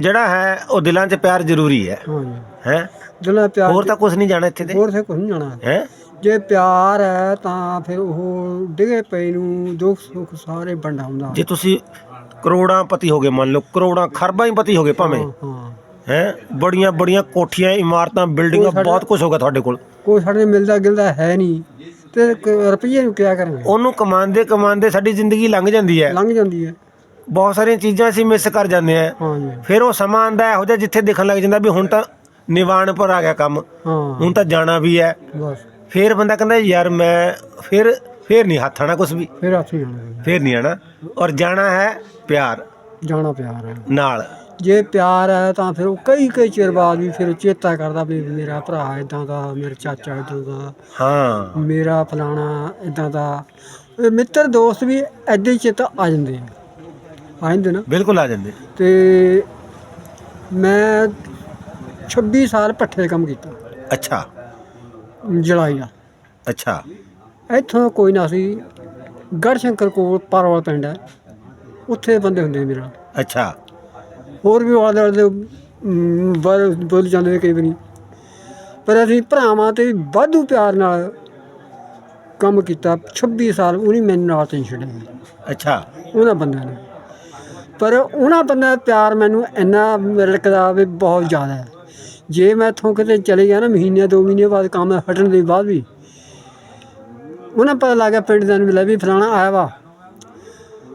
ਜਿਹੜਾ ਹੈ ਉਹ ਦਿਲਾਂ 'ਚ ਪਿਆਰ ਜ਼ਰੂਰੀ ਹੈ। ਹਾਂਜੀ। ਹੈ? ਦਿਲਾਂ ਪਿਆਰ ਹੋਰ ਤਾਂ ਕੁਝ ਨਹੀਂ ਜਾਣਾ ਇੱਥੇ ਤੇ। ਹੋਰ ਸੇ ਕੁਝ ਨਹੀਂ ਜਾਣਾ। ਹੈ? ਜੇ ਪਿਆਰ ਹੈ ਤਾਂ ਫਿਰ ਉਹ ਡਿਗੇ ਪਈ ਨੂੰ ਦੁੱਖ ਸੁੱਖ ਸਾਰੇ ਵੰਡਾ ਹੁੰਦਾ ਜੇ ਤੁਸੀਂ ਕਰੋੜਾਂ ਪਤੀ ਹੋਗੇ ਮੰਨ ਲਓ ਕਰੋੜਾਂ ਖਰਬਾਂ ਹੀ ਪਤੀ ਹੋਗੇ ਭਾਵੇਂ। ਹਾਂ ਹੈ। ਬੜੀਆਂ ਬੜੀਆਂ ਕੋਠੀਆਂ ਇਮਾਰਤਾਂ ਬਿਲਡਿੰਗਾਂ ਬਹੁਤ ਕੁਝ ਹੋਗਾ ਤੁਹਾਡੇ ਕੋਲ। ਕੋਈ ਸਾਡੇ ਮਿਲਦਾ ਗਿਲਦਾ ਹੈ ਨਹੀਂ। ਤੇ ਰੁਪਈਏ ਨੂੰ ਕਿਆ ਕਰਾਂਗੇ? ਉਹਨੂੰ ਕਮਾਉਂਦੇ ਕਮਾਉਂਦੇ ਸਾਡੀ ਜ਼ਿੰਦਗੀ ਲੰਘ ਜਾਂਦੀ ਹੈ। ਲੰਘ ਜਾਂਦੀ ਹੈ। ਬਹੁਤ ਸਾਰੀਆਂ ਚੀਜ਼ਾਂ ਅਸੀਂ ਮਿਸ ਕਰ ਜਾਂਦੇ ਆ ਹਾਂਜੀ। ਫਿਰ ਉਹ ਸਮਾਂ ਆਂਦਾ ਇਹੋ ਜਿਹਾ ਜਿੱਥੇ ਦਿਖਣ ਲੱਗ ਜਾਂਦਾ ਵੀ ਹੁਣ ਤਾਂ ਨਿਵਾਣ ਪਰ ਆ ਗਿਆ ਕੰਮ। ਹਾਂ। ਹੁਣ ਤਾਂ ਜਾਣਾ ਵੀ ਹੈ। ਬਸ। ਫਿਰ ਬੰਦਾ ਕਹਿੰਦਾ ਯਾਰ ਮੈਂ ਫਿਰ ਫਿਰ ਨਹੀਂ ਹੱਥ ਆਣਾ ਕੁਝ ਵੀ। ਫਿਰ ਆਪੇ ਜਾਣਾ ਫਿਰ ਨਹੀਂ ਆਣਾ ਔਰ ਜਾਣਾ ਹੈ ਪਿਆਰ। ਜਾਣਾ ਪਿਆਰ ਹੈ। ਨਾਲ। ਜੇ ਪਿਆਰ ਹੈ ਤਾਂ ਫਿਰ ਉਹ ਕਈ ਕਈ ਚਿਰ ਬਾਅਦ ਵੀ ਫਿਰ ਚੇਤਾ ਕਰਦਾ ਵੀ ਮੇਰਾ ਭਰਾ ਇਦਾਂ ਦਾ ਮੇਰਾ ਚਾਚਾ ਇਦਾਂ ਦਾ। ਹਾਂ। ਮੇਰਾ ਫਲਾਣਾ ਇਦਾਂ ਦਾ। ਇਹ ਮਿੱਤਰ ਦੋਸਤ ਵੀ ਐਡੇ ਹੀ ਚੇਤਾ ਆ ਜਾਂਦੇ ਆ। ਆ ਜਾਂਦੇ ਨਾ। ਬਿਲਕੁਲ ਆ ਜਾਂਦੇ। ਤੇ ਮੈਂ 26 ਸਾਲ ਪੱਠੇ ਕੰਮ ਕੀਤਾ। ਅੱਛਾ। ਜਲਾਈ ਦਾ। ਅੱਛਾ। ਇੱਥੋਂ ਕੋਈ ਨਾ ਸੀ। ਗੜਸ਼ੰਕਰ ਕੋਲ ਪਰਵਾਲ ਪਿੰਡ ਹੈ। ਉੱਥੇ ਬੰਦੇ ਹੁੰਦੇ ਮੇਰੇ ਅੱਛਾ। ਹੋਰ ਵੀ ਆਲੇ ਦੇ ਬਾਹਰ ਬੋਲ ਜਾਂਦੇ ਨੇ ਕਈ ਵਾਰੀ। ਪਰ ਅਸੀਂ ਭਰਾਵਾਂ ਤੇ ਵਾਧੂ ਪਿਆਰ ਨਾਲ ਕੰਮ ਕੀਤਾ। 26 ਸਾਲ ਉਹਨੇ ਮੈਨੂੰ ਨਾਲ ਤੇ ਛੱਡਿਆ ਅੱਛਾ। ਉਹਨਾਂ ਬੰਦਿਆਂ ਨੇ। ਪਰ ਉਹਨਾਂ ਬੰਦਿਆਂ ਦਾ ਪਿਆਰ ਮੈਨੂੰ ਇੰਨਾ ਮਿਲਕਦਾ ਵੀ ਬਹੁਤ ਜ਼ਿਆਦਾ ਹੈ। ਜੇ ਮੈਂ ਇੱਥੋਂ ਕਿਤੇ ਚਲੇ ਗਿਆ ਨਾ ਮਹੀਨੇ ਦੋ ਮਹੀਨੇ ਬਾਅਦ ਕੰਮ ਹਟਣ ਦੇ ਬਾਅਦ ਵੀ ਉਹਨਾਂ ਪਤਾ ਲੱਗ ਗਿਆ ਪਿੰਡ ਦੇ ਨੂੰ ਲੈ ਵੀ ਫਲਾਣਾ ਆਇਆ ਵਾ।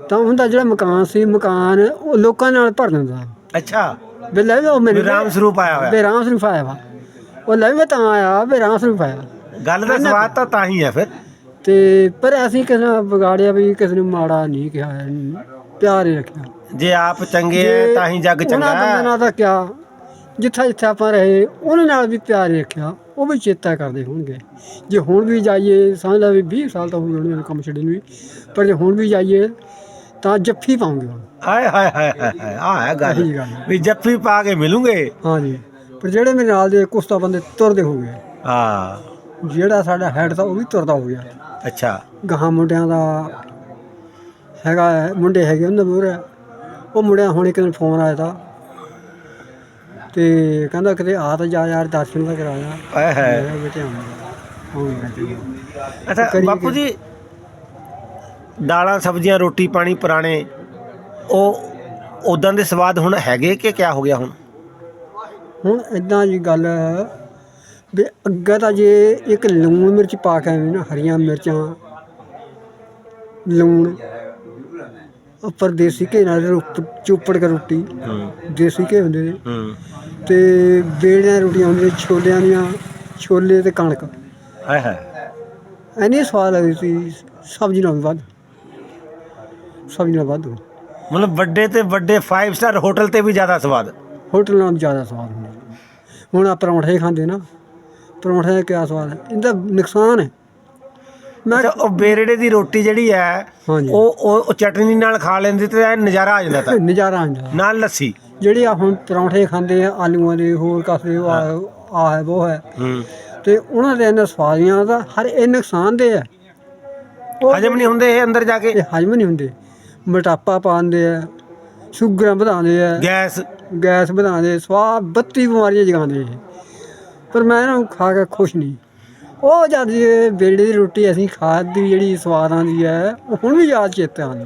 ਤਾਂ ਉਹਦਾ ਜਿਹੜਾ ਮਕਾਨ ਸੀ ਮਕਾਨ ਉਹ ਲੋਕਾਂ ਨਾਲ ਭਰ ਦਿੰਦਾ। ਅੱਛਾ। ਵੀ ਲੈ ਵੀ ਉਹ ਮੈਨੂੰ ਰਾਮ ਸਰੂਪ ਆਇਆ ਹੋਇਆ। ਵੀ ਰਾਮ ਸਰੂਪ ਆਇਆ ਵਾ। ਉਹ ਲੈ ਵੀ ਤਾਂ ਆਇਆ ਵੀ ਰਾਮ ਸਰੂਪ ਆਇਆ। ਗੱਲ ਦਾ ਸਵਾਦ ਤਾਂ ਤਾਂ ਹੀ ਹੈ ਫਿਰ। ਤੇ ਪਰ ਅਸੀਂ ਕਿਸੇ ਨੂੰ ਵਿਗਾੜਿਆ ਵੀ ਕਿਸੇ ਨੂੰ ਮਾੜਾ ਨਹੀਂ ਕਿਹਾ। ਪਿਆਰ ਹੀ ਰੱਖਿਆ। ਜੇ ਆਪ ਚੰਗੇ ਹੈ ਤਾਂ ਹੀ ਜੱਗ ਚੰਗਾ ਉਹਨਾਂ ਬੰਦਿਆਂ ਹੈ ਨਾਲ ਤਾਂ ਕਿਆ? ਜਿੱਥੇ ਜਿੱਥੇ ਆਪਾਂ ਰਹੇ ਉਹਨਾਂ ਨਾਲ ਵੀ ਪਿਆਰ ਹੀ ਰੱਖਿਆ ਉਹ ਵੀ ਚੇਤਾ ਕਰਦੇ ਹੋਣਗੇ। ਜੇ ਹੁਣ ਵੀ ਜਾਈਏ ਸਮਝ ਲਾ ਵੀ 20 ਸਾਲ ਤਾਂ ਹੋ ਗਏ ਕੰਮ ਛੱਡੇ ਨੂੰ ਵੀ ਪਰ ਜੇ ਹੁਣ ਵੀ ਜਾਈਏ ਤਾਂ ਜੱਫੀ ਪਾਉਂਗੇ ਹੁਣ। ਹਾਏ ਹਾਏ ਹਾਏ ਹਾਏ ਹਾਏ ਆ ਹੈ ਗੱਲ। ਇਹੀ ਗੱਲ ਹੈ। ਵੀ ਜੱਫੀ ਪਾ ਕੇ ਮਿਲੂਗੇ? ਹਾਂਜੀ। ਪਰ ਜਿਹੜੇ ਮੇਰੇ ਨਾਲ ਦੇ ਕੁਛ ਤਾਂ ਬੰਦੇ ਤੁਰਦੇ ਹੋ ਗਏ ਹਾਂ। ਜਿਹੜਾ ਸਾਡਾ ਹੈਡ ਤਾਂ ਉਹ ਵੀ ਤੁਰਦਾ ਹੋ ਗਿਆ। ਅੱਛਾ। ਗਾਹਾਂ ਮੁੰਡਿਆਂ ਦਾ ਹੈਗਾ ਹੈ, ਮੁੰਡੇ ਹੈਗੇ ਉਹਨਾਂ ਮੂਹਰੇ। ਉਹ ਮੁੰਡਿਆਂ ਹੁਣ ਇੱਕ ਦਿਨ ਫੋਨ ਆਇਆ ਤਾ। ਤੇ ਕਹਿੰਦਾ ਕਿਤੇ ਆ ਤਾਂ ਜਾ ਯਾਰ ਦਰਸ਼ਨ ਦਾ ਕਰਾਇਆ। ਆਏ ਹੈ ਮੈਂ ਬੇਟੇ ਆਉਂਗਾ ਅੱਛਾ ਕਰੀਏ ਬਾਪੂ ਜੀ ਦਾਲਾਂ ਸਬਜ਼ੀਆਂ ਰੋਟੀ ਪਾਣੀ ਪੁਰਾਣੇ ਉਹ ਉਦਾਂ ਦੇ ਸਵਾਦ ਹੁਣ ਹੈਗੇ ਕਿ ਕਿਆ ਹੋ ਗਿਆ ਹੁਣ? ਹੁਣ ਇਦਾਂ ਜੀ ਗੱਲ ਵੀ ਅੱਗਾ ਤਾਂ ਜੇ ਇੱਕ ਲੂਣ ਮਿਰਚ ਪਾ ਕੇ ਆਵੇਂ ਨਾ ਹਰੀਆਂ ਮਿਰਚਾਂ ਲੂਣ ਉੱਪਰ ਦੇਸੀ ਘੇ ਨਾਲ ਰੋ- ਚੋਪੜ ਕੇ ਰੋਟੀ ਹੂੰ। ਦੇਸੀ ਘੇ ਹੁੰਦੇ ਨੇ। ਹੂੰ। ਤੇ ਬੇੜੀਆਂ ਰੋਟੀਆਂ ਹੁੰਦੀਆਂ ਛੋਲਿਆਂ ਦੀਆਂ ਛੋਲੇ ਤੇ ਕਣਕ। ਆਏ ਹੈ ਐਨੀ ਸਵਾਦ ਲੱਗਦੀ ਸੀ ਸਬਜ਼ੀ ਨਾਲ ਵੀ ਵੱਧ। ਸਬਜ਼ੀ ਨਾਲ ਵੱਧ। ਮਤਲਬ ਵੱਡੇ ਤੇ ਵੱਡੇ 5 ਸਟਾਰ ਹੋਟਲ ਤੇ ਵੀ ਜ਼ਿਆਦਾ ਸਵਾਦ। ਹੋਟਲ ਨਾਲੋਂ ਜ਼ਿਆਦਾ ਸਵਾਦ ਹੁੰਦਾ। ਹੁਣ ਆ ਪਰੌਂਠੇ ਖਾਂਦੇ ਨਾ ਪਰੌਂਠੇ ਦਾ ਕਿਆ ਸਵਾਦ ਹੈ? ਇਹਦਾ ਨੁਕਸਾਨ ਹੈ। ਮੈਂ ਉਹ ਬੇਰੜੇ ਦੀ ਰੋਟੀ ਜਿਹੜੀ ਹੈ ਹਾਂਜੀ। ਉਹ ਉਹ ਉਹ ਚਟਨੀ ਨਾਲ ਖਾ ਲੈਂਦੇ ਤੇ ਐਨ ਨਜ਼ਾਰਾ ਆ ਜਾਂਦਾ ਤਾਂ। ਨਜ਼ਾਰਾ ਆ ਜਾਂਦਾ। ਨਾਲ ਲੱਸੀ। ਜਿਹੜੇ ਆ ਹੁਣ ਪਰੌਂਠੇ ਖਾਂਦੇ ਆ ਆਲੂਆਂ ਦੇ ਹੋਰ ਕਾਸੇ ਆ ਆ ਹੈ। ਉਹ ਹੈ। ਹੂੰ। ਤੇ ਉਹਨਾਂ ਦੇ ਇਹਨਾਂ ਸਵਾਦੀਆਂ ਦਾ ਹਰ ਇਹ ਨੁਕਸਾਨ ਦੇ ਆ। ਉਹ ਹਜਮ ਨਹੀਂ ਹੁੰਦੇ ਇਹ ਅੰਦਰ ਜਾ ਕੇ? ਇਹ ਹਜਮ ਨਹੀਂ ਹੁੰਦੇ। ਮੋਟਾਪਾ ਪਾਉਂਦੇ ਆ ਸ਼ੂਗਰਾਂ ਵਧਾਉਂਦੇ ਆ। ਗੈਸ। ਗੈਸ ਵਧਾਉਂਦੇ ਸਵਾਹ 32 ਬਿਮਾਰੀਆਂ ਜਗਾਉਂਦੇ ਇਹ। ਪਰ ਮੈਂ ਇਹਨਾਂ ਨੂੰ ਖਾ ਕੇ ਖੁਸ਼ ਨਹੀਂ। ਉਹ ਜਦ ਇਹ ਬੇੜੇ ਦੀ ਰੋਟੀ ਅਸੀਂ ਖਾਦੀ ਜਿਹੜੀ ਸਵਾਦ ਆਉਂਦੀ ਹੈ ਉਹ ਹੁਣ ਵੀ ਯਾਦ ਚੇਤੇ ਆਉਂਦੀ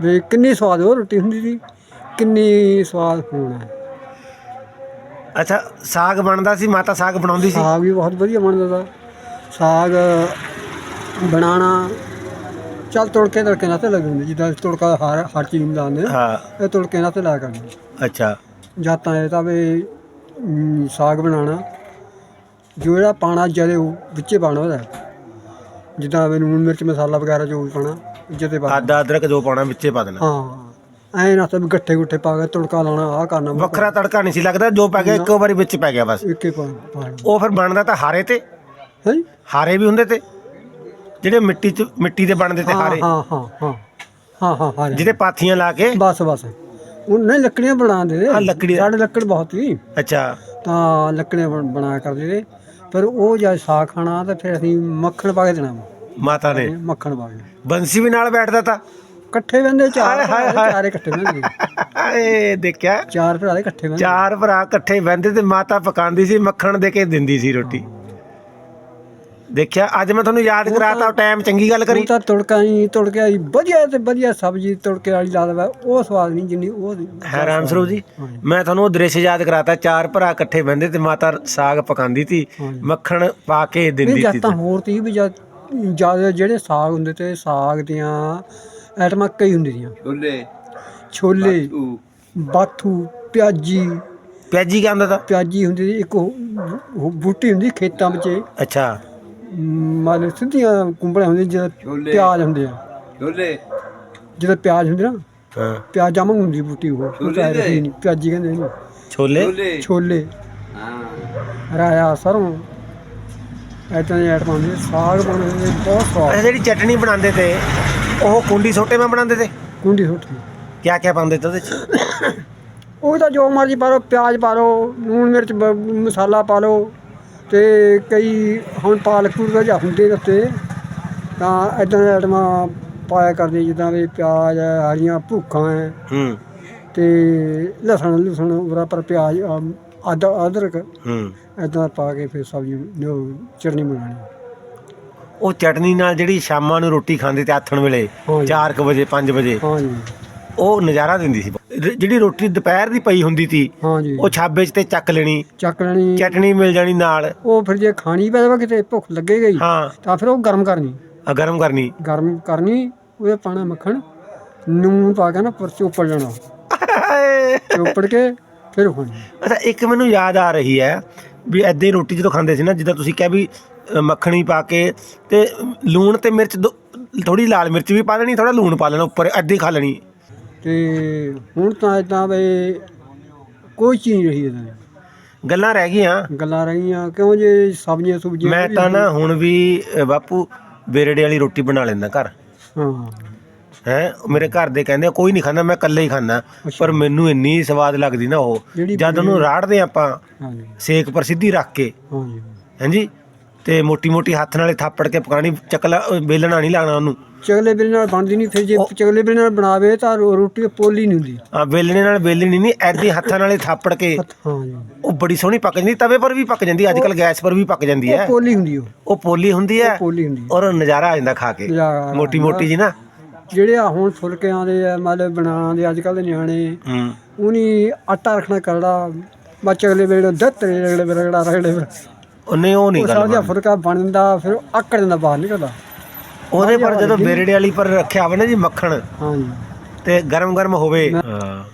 ਵੀ ਕਿੰਨੀ ਸਵਾਦ ਉਹ ਰੋਟੀ ਹੁੰਦੀ ਸੀ ਕਿੰਨੀ ਸਵਾਦ ਹੁਣ ਹੈ। ਅੱਛਾ ਸਾਗ ਬਣਦਾ ਸੀ ਮਾਤਾ ਸਾਗ ਬਣਾਉਂਦੀ ਸੀ? ਸਾਗ ਵੀ ਬਹੁਤ ਵਧੀਆ ਬਣਦਾ ਤਾ। ਸਾਗ ਬਣਾਉਣਾ ਚੱਲ ਤੁੜਕੇ ਤੜਕੇ ਨਾਲ ਤੇ ਲੱਗਦੇ ਜਿੱਦਾਂ ਤੁੜਕਾ ਹਰ ਹਰ ਚੀਜ਼ ਨੂੰ ਲਾਉਂਦੇ ਹਾਂ। ਇਹ ਤੁੜਕੇ ਨਾਲ ਤੇ ਲਾ ਕਰਨਾ ਅੱਛਾ। ਜਾਂ ਤਾਂ ਇਹ ਤਾਂ ਵੀ ਸਾਗ ਬਣਾਉਣਾ। ਜਿਹੜਾ ਪਾਣਾ ਜਦੇ ਉਹ ਵਿੱਚੇ ਪਾਣਾ ਉਹਦਾ। ਜਿੱਦਾਂ ਵੀ ਲੂਣ ਮਿਰਚ ਮਸਾਲਾ ਵਗੈਰਾ ਜੋ ਵੀ ਪਾਣਾ ਜਦੇ ਪਾ ਆਦਾ ਅਦਰਕ ਜੋ ਪਾਉਣਾ ਵਿੱਚੇ ਪਾ ਦੇਣਾ। ਹਾਂ ਐ ਨਾ ਵੀ ਗੱਠੇ ਗੁੱਠੇ ਪਾ ਕੇ ਤੁੜਕਾ ਲਾਉਣਾ ਆਹ ਕਰਨਾ ਉਹ ਵੱਖਰਾ ਤੜਕਾ ਨਹੀਂ ਸੀ ਲੱਗਦਾ ਜੋ ਪੈ ਗਿਆ ਇੱਕੋ ਵਾਰੀ ਵਿੱਚ ਪੈ ਗਿਆ ਬਸ। ਕਰਨਾ। ਇੱਕੇ ਪਾ ਪਾਣਾ ਉਹ ਫਿਰ ਬਣਦਾ ਤਾਂ ਹਾਰੇ ਤੇ। ਹੈ? ਹਾਰੇ ਵੀ ਹੁੰਦੇ ਤੇ। ਜਿਹੜੇ ਮਿੱਟੀ ਚ ਮਿੱਟੀ ਦੇ ਬਣਦੇ ਤੇ ਹਾਂ ਹਾਰੇ। ਹਾਂ ਹਾਂ ਹਾਂ। ਹਾਂ ਹਾਂ ਹਾਂ ਜਿਹਦੇ ਪਾਥੀਆਂ ਲਾ ਕੇ। ਬਸ ਬਸ। ਉਹ ਨਹੀਂ ਲੱਕੜੀਆਂ ਬਣਾਉਂਦੇ ਹਾਂ, ਲੱਕੜੀ- ਸਾਡੇ ਲੱਕੜ ਬਹੁਤ ਹੀ ਅੱਛਾ। ਤਾਂ ਲੱਕੜੀਆਂ ਬਣ- ਬਣਾ ਕਰਦੇ ਤੇ ਪਰ ਉਹ ਜਦ ਸਾਗ ਖਾਣਾ ਤਾਂ ਫਿਰ ਅਸੀਂ ਮੱਖਣ ਪਾ ਕੇ ਦੇਣਾ ਮਾਤਾ ਨੇ। ਮੱਖਣ ਪਾ ਕੇ। ਬੰਸੀ ਵੀ ਨਾਲ ਬੈਠਦਾ ਤਾਂ। ਇਕੱਠੇ ਬੰਦੇ ਚਾਰ ਭਰਾ। ਚਾਰੇ ਇਕੱਠੇ ਬੰਦੇ ਏ ਦੇਖਿਆ। ਚਾਰ ਭਰਾ ਦੇ ਇਕੱਠੇ ਬੰਦੇ ਚਾਰ ਭਰਾ ਇਕੱਠੇ ਬਹਿੰਦੇ ਤੇ ਮਾਤਾ ਪਕਾਉਂਦੀ ਸੀ ਮੱਖਣ ਦੇ ਕੇ ਦਿੰਦੀ ਸੀ ਰੋਟੀ। ਦੇਖਿਆ ਅੱਜ ਮੈਂ ਤੁਹਾਨੂੰ ਯਾਦ ਕਰਾਤਾ ਟਾਈਮ ਚੰਗੀ ਗੱਲ ਕਰੀ। ਉਹ ਤਾਂ ਤੁੜਕਾ ਹੀ ਤੁੜਕਿਆ ਹੀ ਵਧੀਆ ਤੇ ਵਧੀਆ ਸਬਜ਼ੀ ਤੁੜਕੇ ਵਾਲੀ ਲਾ ਦਵਾ ਉਹ ਸਵਾਦ ਨਹੀਂ ਜਿੰਨੀ ਉਹ ਹੈਰਾਨ ਸਰੋ ਜੀ ਹਾਂਜੀ। ਮੈਂ ਤੁਹਾਨੂੰ ਉਹ ਦ੍ਰਿਸ਼ ਯਾਦ ਕਰਾਤਾ ਚਾਰ ਭਰਾ ਇਕੱਠੇ ਬਹਿੰਦੇ ਤੇ ਮਾਤਾ ਸਾਗ ਪਕਾਉਂਦੀ ਸੀ ਹਾਂਜੀ। ਮੱਖਣ ਪਾ ਕੇ ਨਹੀਂ ਦਿੰਦੀ ਜਦ ਸੀ ਤਾਂ ਹੋਰ ਤੀ ਵੀ ਜਦ ਜ਼ਿਆਦਾ ਜਿਹੜੇ ਸਾਗ ਹੁੰਦੇ ਤੇ ਸਾਗ ਦੀਆਂ ਆਈਟਮਾਂ ਕਈ ਹੁੰਦੀਆਂ ਛੋਲੇ ਛੋਲੇ ਤੂੰ ਬਾਥੂ ਪਿਆਜੀ। ਪਿਆਜੀ ਕਹਿੰਦਾ ਤਾਂ? ਪਿਆਜੀ ਹੁੰਦੀ ਸੀ ਇੱਕ ਉਹ ਉਹ ਬੂਟੀ ਹੁੰਦੀ ਖੇਤਾਂ ਵਿੱਚ। ਅੱਛਾ। ਮਤਲਬ ਸਿੱਧੀਆਂ ਕੁੰਬੜੀਆਂ ਹੁੰਦੀਆਂ ਜਿਹਦਾ ਛੋਲੇ। ਪਿਆਜ਼ ਹੁੰਦੇ ਆ। ਛੋਲੇ। ਜਿਹਦਾ ਪਿਆਜ਼ ਹੁੰਦੇ ਨਾ ਹਾਂ। ਪਿਆਜ਼ਾਂ ਵਾਂਗ ਹੁੰਦੀ ਬੂਟੀ ਉਹ ਪਿਆਜੀ ਕਹਿੰਦੇ ਇਹਨੂੰ। ਛੋਲੇ? ਛੋਲੇ। ਹਾਂ। ਰਾਇਆ ਸਰੋਂ ਐਦਾਂ ਦੇ ਹੁੰਦੀਆਂ ਸਾਗ ਬਣਦੇ ਬਹੁਤ ਅੱਛਾ ਸਵਾਦ ਜਿਹੜੀ ਚਟਣੀ ਬਣਾਉਂਦੇ ਤੇ ਉਹ ਕੁੰਡੀ ਸੋਟੇ ਮੈਂ ਬਣਾਉਂਦੇ ਤੇ? ਕੁੰਡੀ ਰੋਟੀ ਕਿਆ ਕਿਆ ਪਾਉਂਦੇ ਤੇ ਉਹਦੇ ਚ? ਉਹ ਤਾਂ ਜੋ ਮਰਜ਼ੀ ਪਾ ਲਓ ਪਿਆਜ਼ ਪਾ ਲਓ ਲੂਣ ਮਿਰਚ ਮਸਾਲਾ ਪਾ ਲਓ ਤੇ ਕਈ ਹੁਣ ਪਾਲਕ ਪੂਰ ਜਾਂ ਹੁੰਦੇ ਉੱਤੇ ਤਾਂ ਐਦਾਂ ਦੇ ਆਈਟਮਾਂ ਪਾਇਆ ਕਰਦੇ ਜਿੱਦਾਂ ਵੀ ਪਿਆਜ਼ ਹੈ ਹਰੀਆਂ ਭੁੱਖਾਂ ਹੈ ਹੂੰ। ਤੇ ਲਸਣ ਲਸਣ ਉਰਾ ਪਰ ਪਿਆਜ਼ ਅਮ, ਅਦ ਅਦਰਕ ਹੂੰ। ਐਦਾਂ ਪਾ ਕੇ ਫਿਰ ਸਬਜ਼ੀ ਨੂੰ ਚਟਨੀ ਬਣਾਉਣੀ ਉਹ ਚਟਨੀ ਨਾਲ ਜਿਹੜੀ ਸ਼ਾਮਾਂ ਨੂੰ ਰੋਟੀ ਖਾਂਦੇ ਤੇ ਆਥਣ ਵੇਲੇ ਹਾਂਜੀ। 4:00 ਵਜੇ 5 ਵਜੇ ਹਾਂਜੀ। ਉਹ ਨਜ਼ਾਰਾ ਦਿੰਦੀ ਸੀ ਰ- ਜਿਹੜੀ ਰੋਟੀ ਦੁਪਹਿਰ ਦੀ ਪਈ ਹੁੰਦੀ ਸੀ ਹਾਂਜੀ। ਉਹ ਛਾਬੇ 'ਚ ਤੇ ਚੱਕ ਲੈਣੀ। ਚੱਕ ਲੈਣੀ। ਚਟਣੀ ਮਿਲ ਜਾਣੀ ਨਾਲ। ਉਹ ਫਿਰ ਜੇ ਖਾਣੀ ਪੈ ਜਾਵੇ ਕਿਤੇ ਭੁੱਖ ਲੱਗੇ ਗਈ ਹਾਂ। ਤਾਂ ਫਿਰ ਉਹ ਗਰਮ ਕਰਨੀ। ਆ ਗਰਮ ਕਰਨੀ। ਗਰਮ ਕਰਨੀ ਉਹਦੇ ਪਾਣਾ ਮੱਖਣ ਨੂਨ ਪਾ ਕੇ ਨਾ ਪਰ ਚੋਪੜ ਜਾਣਾ ਚੋਪੜ ਕੇ ਫਿਰ ਖਾਣੀ ਅੱਛਾ ਇੱਕ ਮੈਨੂੰ ਯਾਦ ਆ ਰਹੀ ਹੈ ਵੀ ਐਦਾਂ ਹੀ ਰੋਟੀ ਜਦੋਂ ਖਾਂਦੇ ਸੀ ਨਾ ਜਿੱਦਾਂ ਤੁਸੀਂ ਕਿਹਾ ਵੀ ਅ, ਮੱਖਣੀ ਪਾ ਕੇ ਤੇ ਲੂਣ ਤੇ ਮਿਰਚ ਥੋੜੀ ਲਾਲ ਮਿਰਚ ਵੀ ਪਾ ਲੈਣੀ ਥੋੜਾ ਲੂਣ ਪਾ ਲੈਣਾ ਉੱਪਰ ਐਦਾਂ ਹੀ ਖਾ ਲੈਣੀ। ਤੇ ਹੁਣ ਤਾਂ ਇਦਾਂ ਵੀ ਕੋਈ ਚੀਜ਼ ਨਹੀਂ ਰਹੀ ਇਦਾਂ ਗੱਲਾਂ ਰਹਿ ਗਈਆਂ। ਗੱਲਾਂ ਰਹੀਆਂ ਕਿਉਂ ਜੇ ਸਬਜ਼ੀਆਂ ਸੁਬਜ਼ੀਆਂ ਮੈਂ ਤਾਂ ਨਾ ਹੁਣ ਵੀ ਅ, ਬਾਪੂ ਬੇਰੜੇ ਵਾਲੀ ਰੋਟੀ ਬਣਾ ਲੈਂਦਾ ਘਰ। ਹਾਂ। ਹੈ ਮੇਰੇ ਘਰ ਦੇ ਕਹਿੰਦੇ ਆ, ਕੋਈ ਨਹੀਂ ਖਾਂਦਾ ਮੈਂ ਇਕੱਲੇ ਹੀ ਖਾਂਦਾ। ਪਰ ਮੈਨੂੰ ਇੰਨੀ ਸਵਾਦ ਲੱਗਦੀ ਨਾ ਉਹ ਜਿਹੜੀ ਜਦ ਉਹਨੂੰ ਰਾੜਦੇ ਆਪਾਂ ਹਾਂਜੀ। ਸੇਕ ਪਰ ਸਿੱਧੀ ਰੱਖ ਕੇ। ਹਾਂਜੀ। ਹਾਂਜੀ ਤੇ ਮੋਟੀ ਮੋਟੀ ਹੱਥ ਨਾਲੇ ਥਾਪੜ ਕੇ ਪਕਾਣੀ ਚੱਕਲਾ ਅ, ਵੇਲਣਾ ਨਹੀਂ ਲਾਣਾ ਉਹਨੂੰ। ਚਗਲੇ ਬਿਲ ਨਾਲ ਬਣਦੀ ਨਹੀਂ ਫਿਰ ਜੇ ਚਗਲੇ ਬਿਲ ਨਾਲ ਬਣਾਵੇ ਤਾਂ ਰੋ- ਰੋਟੀ ਪੋਲੀ ਨਹੀਂ ਹੁੰਦੀ। ਆ ਵੇਲਣੇ ਨਾਲ ਵੇਲਣੀ ਨਹੀਂ ਐਦੀ ਹੱਥਾਂ ਨਾਲੇ ਥਾਪੜ ਕੇ। ਉਹ ਬੜੀ ਸੋਹਣੀ ਪੱਕ ਜਾਂਦੀ ਤਵੇ ਪਰ ਵੀ ਪੱਕ ਜਾਂਦੀ ਅੱਜ ਕੱਲ ਗੈਸ ਪਰ ਵੀ ਪੱਕ ਜਾਂਦੀ ਉਹ ਹੈ ਪੋਲੀ ਹੁੰਦੀ ਉਹ। ਉਹ ਪੋਲੀ ਹੁੰਦੀ ਹੈ ਪੋਲੀ ਹੁੰਦੀ ਔਰ ਨਜ਼ਾਰਾ ਆ ਜਾਂਦਾ ਖਾ ਕੇ। ਨਜ਼ਾਰਾ ਮੋਟੀ ਮੋਟੀ ਜੀ ਨਾ। ਜਿਹੜੇ ਆ ਹੁਣ ਫੁਲਕਿਆਂ ਦੇ ਆ ਮਤਲਬ ਬਣਾਉਣ ਦੇ ਅੱਜ ਕੱਲ ਦੇ ਨਿਆਣੇ ਹੂੰ। ਉਹਨੀ ਆਟਾ ਰੱਖਣਾ ਕਰੜਾ ਬਸ ਅਗਲੇ ਵੇਲੇ ਦੱਤ ਰਗੜੇ ਰਗੜਾ ਰਗੜੇ ਉਹ ਨਹੀਂ ਉਹ ਗੱਲ ਜਿਹਾ ਬਣਨੀ। ਫੁਲਕਾ ਬਣ ਜਾਂਦਾ ਫਿਰ ਉਹ ਆਕੜ ਜਾਂਦਾ ਬਾਹਰ ਨਿਕਲਦਾ। ਉਹਦੇ ਪਰ ਜਦੋਂ ਬੇਰੜੇ ਵਾਲੀ ਪਰ ਰੱਖਿਆ ਹੋਵੇ ਨਾ ਜੀ ਮੱਖਣ ਹਾਂਜੀ। ਤੇ ਗਰਮ ਗਰਮ ਹੋਵੇ। ਹਾਂ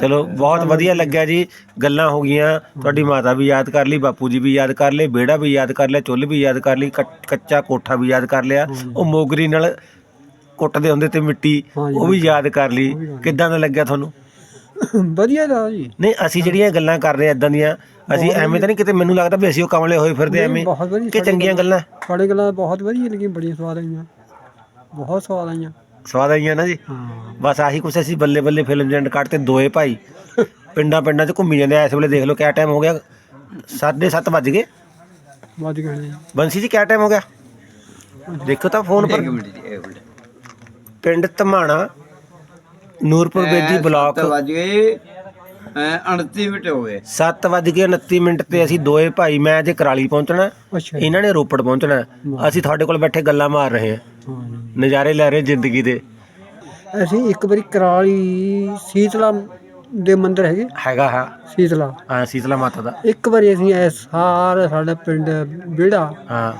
ਚਲੋ ਬਹੁਤ ਵਧੀਆ ਲੱਗਿਆ ਜੀ। ਗੱਲਾਂ ਹੋ ਗਈਆਂ। ਤੁਹਾਡੀ ਮਾਤਾ ਵੀ ਯਾਦ ਕਰ ਲਈ ਬਾਪੂ ਜੀ ਵੀ ਯਾਦ ਕਰ ਲਏ ਬੇੜਾ ਵੀ ਯਾਦ ਕਰ ਲਿਆ ਚੁੱਲ੍ਹ ਵੀ ਯਾਦ ਕਰ ਲਈ ਕੱਚ- ਕੱਚਾ ਕੋਠਾ ਵੀ ਯਾਦ ਕਰ ਲਿਆ। ਉਹ ਮੋਗਰੀ ਨਾਲ ਕੁੱਟਦੇ ਹੁੰਦੇ ਤੇ ਮਿੱਟੀ। ਉਹ ਵੀ ਯਾਦ ਕਰ ਲਈ। ਕਿੱਦਾਂ ਦਾ ਲੱਗਿਆ ਤੁਹਾਨੂੰ? ਵਧੀਆ ਦਾ ਜੀ। ਨਹੀਂ ਅਸੀਂ ਜਿਹੜੀਆਂ ਗੱਲਾਂ ਕਰ ਰਹੇ ਇਦਾਂ ਦੀਆਂ ਅਸੀਂ ਐਵੇਂ ਤਾਂ ਨਹੀਂ ਕਿਤੇ ਮੈਨੂੰ ਲੱਗਦਾ ਵੀ ਅਸੀਂ ਉਹ ਕਮਲੇ ਹੋਏ ਫਿਰਦੇ ਐਵੇਂ ਬਹੁਤ ਵਧੀਆ ਕਿ ਚੰਗੀਆਂ ਗੱਲਾਂ ਸਾਡੇ ਗੱਲਾਂ ਬਹੁਤ ਵਧੀਆ ਲੱਗੀਆਂ ਬੜੀਆਂ ਸਵਾਦ ਆਈਆਂ। ਬਹੁਤ ਸਵਾਦ ਆਈਆਂ। ਸਵਾਦ ਆਈਆਂ ਨਾ ਜੀ। ਬਸ ਆਹੀ ਕੁਛ ਅਸੀਂ ਬੱਲੇ ਬੱਲੇ ਫਿਲਮ ਜੰਡ ਕੱਢ ਤੇ ਦੋਏ ਭਾਈ। ਪਿੰਡਾਂ ਪਿੰਡਾਂ 'ਚ ਘੁੰਮੀ ਜਾਂਦੇ ਆ ਇਸ ਵੇਲੇ ਦੇਖ ਲਓ ਕਿਆ ਟਾਈਮ ਹੋ ਗਿਆ। 7:30 ਵੱਜ ਗਏ। ਵੱਧ ਗਏ ਨੇ। ਬੰਸੀ ਜੀ ਕਿਆ ਟਾਈਮ ਹੋ ਗਿਆ? ਦੇਖੋ ਤਾਂ ਫੋਨ ਪਰ ਪਿੰਡ ਧਮਾਣਾ ਨੂਰਪੁਰ ਬੇਦੀ ਬਲਾਕ। ਵੱਜ ਗਏ। 29 ਮਿੰਟ ਹੋ ਗਏ। 7 ਵੱਜ ਕੇ 29 ਮਿੰਟ ਤੇ ਅਸੀਂ ਦੋਏ ਭਾਈ ਮੈਂ ਜੇ ਕਰਾਲੀ ਪਹੁੰਚਣਾ ਅੱਛਾ। ਇਹਨਾਂ ਨੇ ਰੋਪੜ ਪਹੁੰਚਣਾ। ਅਸੀਂ ਤੁਹਾਡੇ ਕੋਲ ਬੈਠੇ ਗੱਲਾਂ ਮਾਰ ਰਹੇ ਹਾਂ। ਨਜ਼ਾਰੇ ਲੈ ਰਹੇ ਜ਼ਿੰਦਗੀ ਦੇ। ਅਸੀਂ ਇੱਕ ਵਾਰੀ ਕਰਾਲੀ ਸੀਤਲਾ ਦੇ ਮੰਦਿਰ ਹੈਗੇ? ਹੈਗਾ ਹਾਂ। ਸੀਤਲਾ। ਹਾਂ ਸੀਤਲਾ ਮਾਤਾ ਦਾ। ਇੱਕ ਵਾਰੀ ਅਸੀਂ ਐ ਸਾਰਾ ਸਾਡਾ ਪਿੰਡ ਵਿਹੜਾ ਹਾਂ।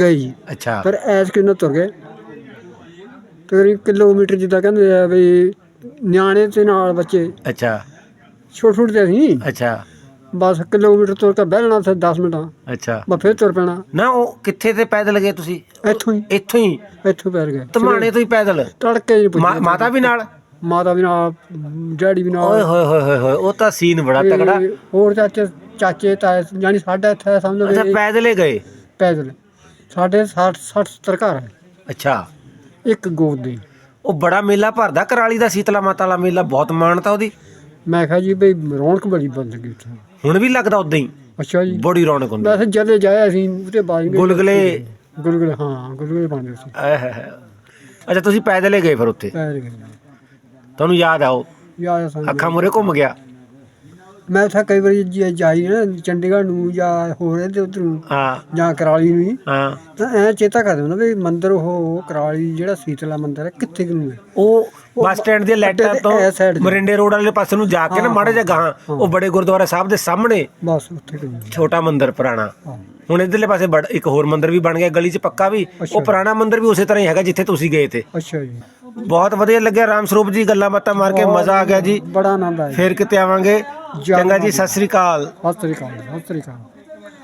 ਗਏ ਜੀ। ਅੱਛਾ। ਪਰ ਐਸ ਕਿੰਨਾ ਤੁਰ ਗਏ। ਤਕਰੀਬਨ ਕਿਲੋਮੀਟਰ ਜਿੱਦਾਂ ਕਹਿੰਦੇ ਆ ਵੀ ਨਿਆਣੇ ਤੇ ਨਾਲ ਬੱਚੇ। ਅੱਛਾ। ਛੋਟੇ ਛੋਟੇ ਤੇ ਅਸੀਂ। ਅੱਛਾ। ਬਸ ਕਿਲੋਮੀਟਰ ਤੁਰ ਕੇ ਬਹਿ ਫਿਰ 10 ਮਿੰਟਾਂ। ਅੱਛਾ। ਮੈਂ ਫਿਰ ਤੁਰ ਪੈਣਾ। ਨਾ ਉਹ ਕਿੱਥੇ ਤੇ ਪੈਦਲ ਗਏ ਤੁਸੀਂ? ਇੱਥੋਂ ਹੀ। ਇੱਥੋਂ ਹੀ? ਇੱਥੋਂ ਪੈਰ ਗਏ। ਧਮਾਣੇ ਤੋਂ ਹੀ ਪੈਦਲ? ਤੜਕੇ ਜੀ ਮਾ- ਪੁੱਜੇ। ਮਾਤਾ ਵੀ ਨਾਲ? ਮਾਤਾ ਵੀ ਨਾਲ ਡੈਡੀ ਵੀ ਓਏ ਨਾਲ ਹੋਏ ਹੋਏ ਹੋਏ ਹੋਏ ਉਹ ਤਾਂ ਸੀਨ ਬੜਾ ਤਕੜਾ। ਹੋਰ ਚਾਚੇ ਚਾਚੇ ਤਾਏ ਯਾਨੀ ਸਾਡਾ ਇੱਥੇ ਸਮਝ ਅੱਛਾ ਲਓ ਪੈਦਲੇ ਗਏ? ਪੈਦਲ। ਸਾਡੇ 60 60 70 ਘਰ ਹੈ ਅੱਛਾ। ਇੱਕ ਗੋਦ ਦੀ। ਉਹ ਬੜਾ ਮੇਲਾ ਭਰਦਾ ਕਰਾਲੀ ਦਾ ਸੀਤਲਾ ਮਾਤਾ ਵਾਲਾ ਮੇਲਾ ਬਹੁਤ ਮਾਨਤਾ ਉਹਦੀ। ਮੈਂ ਕਿਹਾ ਜੀ ਬਈ ਰੌਣਕ ਬੜੀ ਬੰਦ ਗਈ ਉੱਥੇ। ਹੁਣ ਵੀ ਲੱਗਦਾ ਉਦਾਂ ਹੀ? ਅੱਛਾ ਜੀ। ਬੜੀ ਰੌਣਕ ਹੁੰਦੀ। ਵੈਸੇ ਜਦੇ ਜਾਇਆ ਸੀ ਉਹਦੇ ਬਾਅਦ ਗਏ। ਗੁਲਗੁਲੇ। ਗੁਲਗੁਲੇ ਹਾਂ ਗੁਲਗੁਲੇ ਪਾਉਂਦੇ ਸੀ। ਹਾਏ। ਅੱਛਾ ਤੁਸੀਂ ਪੈਦਲੇ ਗਏ ਫਿਰ ਉੱਥੇ? ਪੈਰ ਗਏ ਤੁਹਾਨੂੰ ਯਾਦ ਆਓ ਯਾਦ ਆ ਸਾਨੂੰ। ਅੱਖਾਂ ਮੁਰੇ ਘੁੰਮ ਗਿਆ? ਮੈਂ ਉੱਥੇ ਕਈ ਵਾਰੀ ਜੀ ਜਾਈ ਨਾ ਚੰਡੀਗੜ੍ਹ ਨੂੰ ਜਾਂ ਹੋਰ ਇਹਦੇ ਉਧਰ ਨੂੰ ਹਾਂ। ਜਾਂ ਕਰਾਲੀ ਨੂੰ ਹੀ। ਹਾਂ। ਤਾਂ ਐ ਚੇਤਾ ਕਰ ਦਿੰਦਾ ਵੀ ਮੰਦਿਰ ਉਹ ਕਰਾਲੀ ਜਿਹੜਾ ਸੀਤਲਾ ਮੰਦਿਰ ਹੈ ਕਿੱਥੇ ਕਿ ਨੂੰ ਹੈ? ਉਹ ਬੱਸ ਸਟੈਂਡ ਦੀਆਂ ਲਾਈਟਾਂ ਤੋਂ ਦੇ ਇਸ side ਤੇ। ਮਰਿੰਡੇ ਰੋਡ ਵਾਲੇ ਪਾਸੇ ਨੂੰ ਜਾ ਕੇ ਨਾ ਮਾੜਾ ਜਿਹਾ ਗਾਹਾਂ ਉਹ ਬੜੇ ਗੁਰਦੁਆਰਾ ਸਾਹਿਬ ਦੇ ਸਾਹਮਣੇ। ਬਸ ਉੱਥੇ ਕਿ ਨੂੰ। ਛੋਟਾ ਮੰਦਿਰ ਪੁਰਾਣਾ। ਹੁਣ ਇਧਰਲੇ ਪਾਸੇ ਬੜ ਇੱਕ ਹੋਰ ਮੰਦਿਰ ਵੀ ਬਣ ਗਿਆ ਗਲੀ 'ਚ ਪੱਕਾ ਵੀ। ਉਹ ਪੁਰਾਣਾ ਮੰਦਿਰ ਵੀ ਉਸੇ ਤਰ੍ਹਾਂ ਹੀ ਹੈਗਾ ਜਿੱਥੇ ਤੁਸੀਂ ਗਏ ਤੇ। ਅੱਛਾ ਜੀ। ਬਹੁਤ ਵਧੀਆ ਲੱਗਿਆ ਰਾਮ ਸਰੂਪ ਜੀ ਗੱਲਾਂ ਬਾਤਾਂ ਮਾਰ ਕੇ ਮਜ਼ਾ ਆ ਗਿਆ ਜੀ। ਬੜਾ ਆਨੰਦ ਆਇਆ। ਫੇਰ ਕਿਤੇ ਆਵਾਂਗੇ। ਚੰਗਾ ਜੀ। ਸਤਿ ਸ੍ਰੀ ਅਕਾਲ। ਸਤਿ ਸ੍ਰੀ ਅਕਾਲ ਸਤਿ ਸ੍ਰੀ ਅਕਾਲ।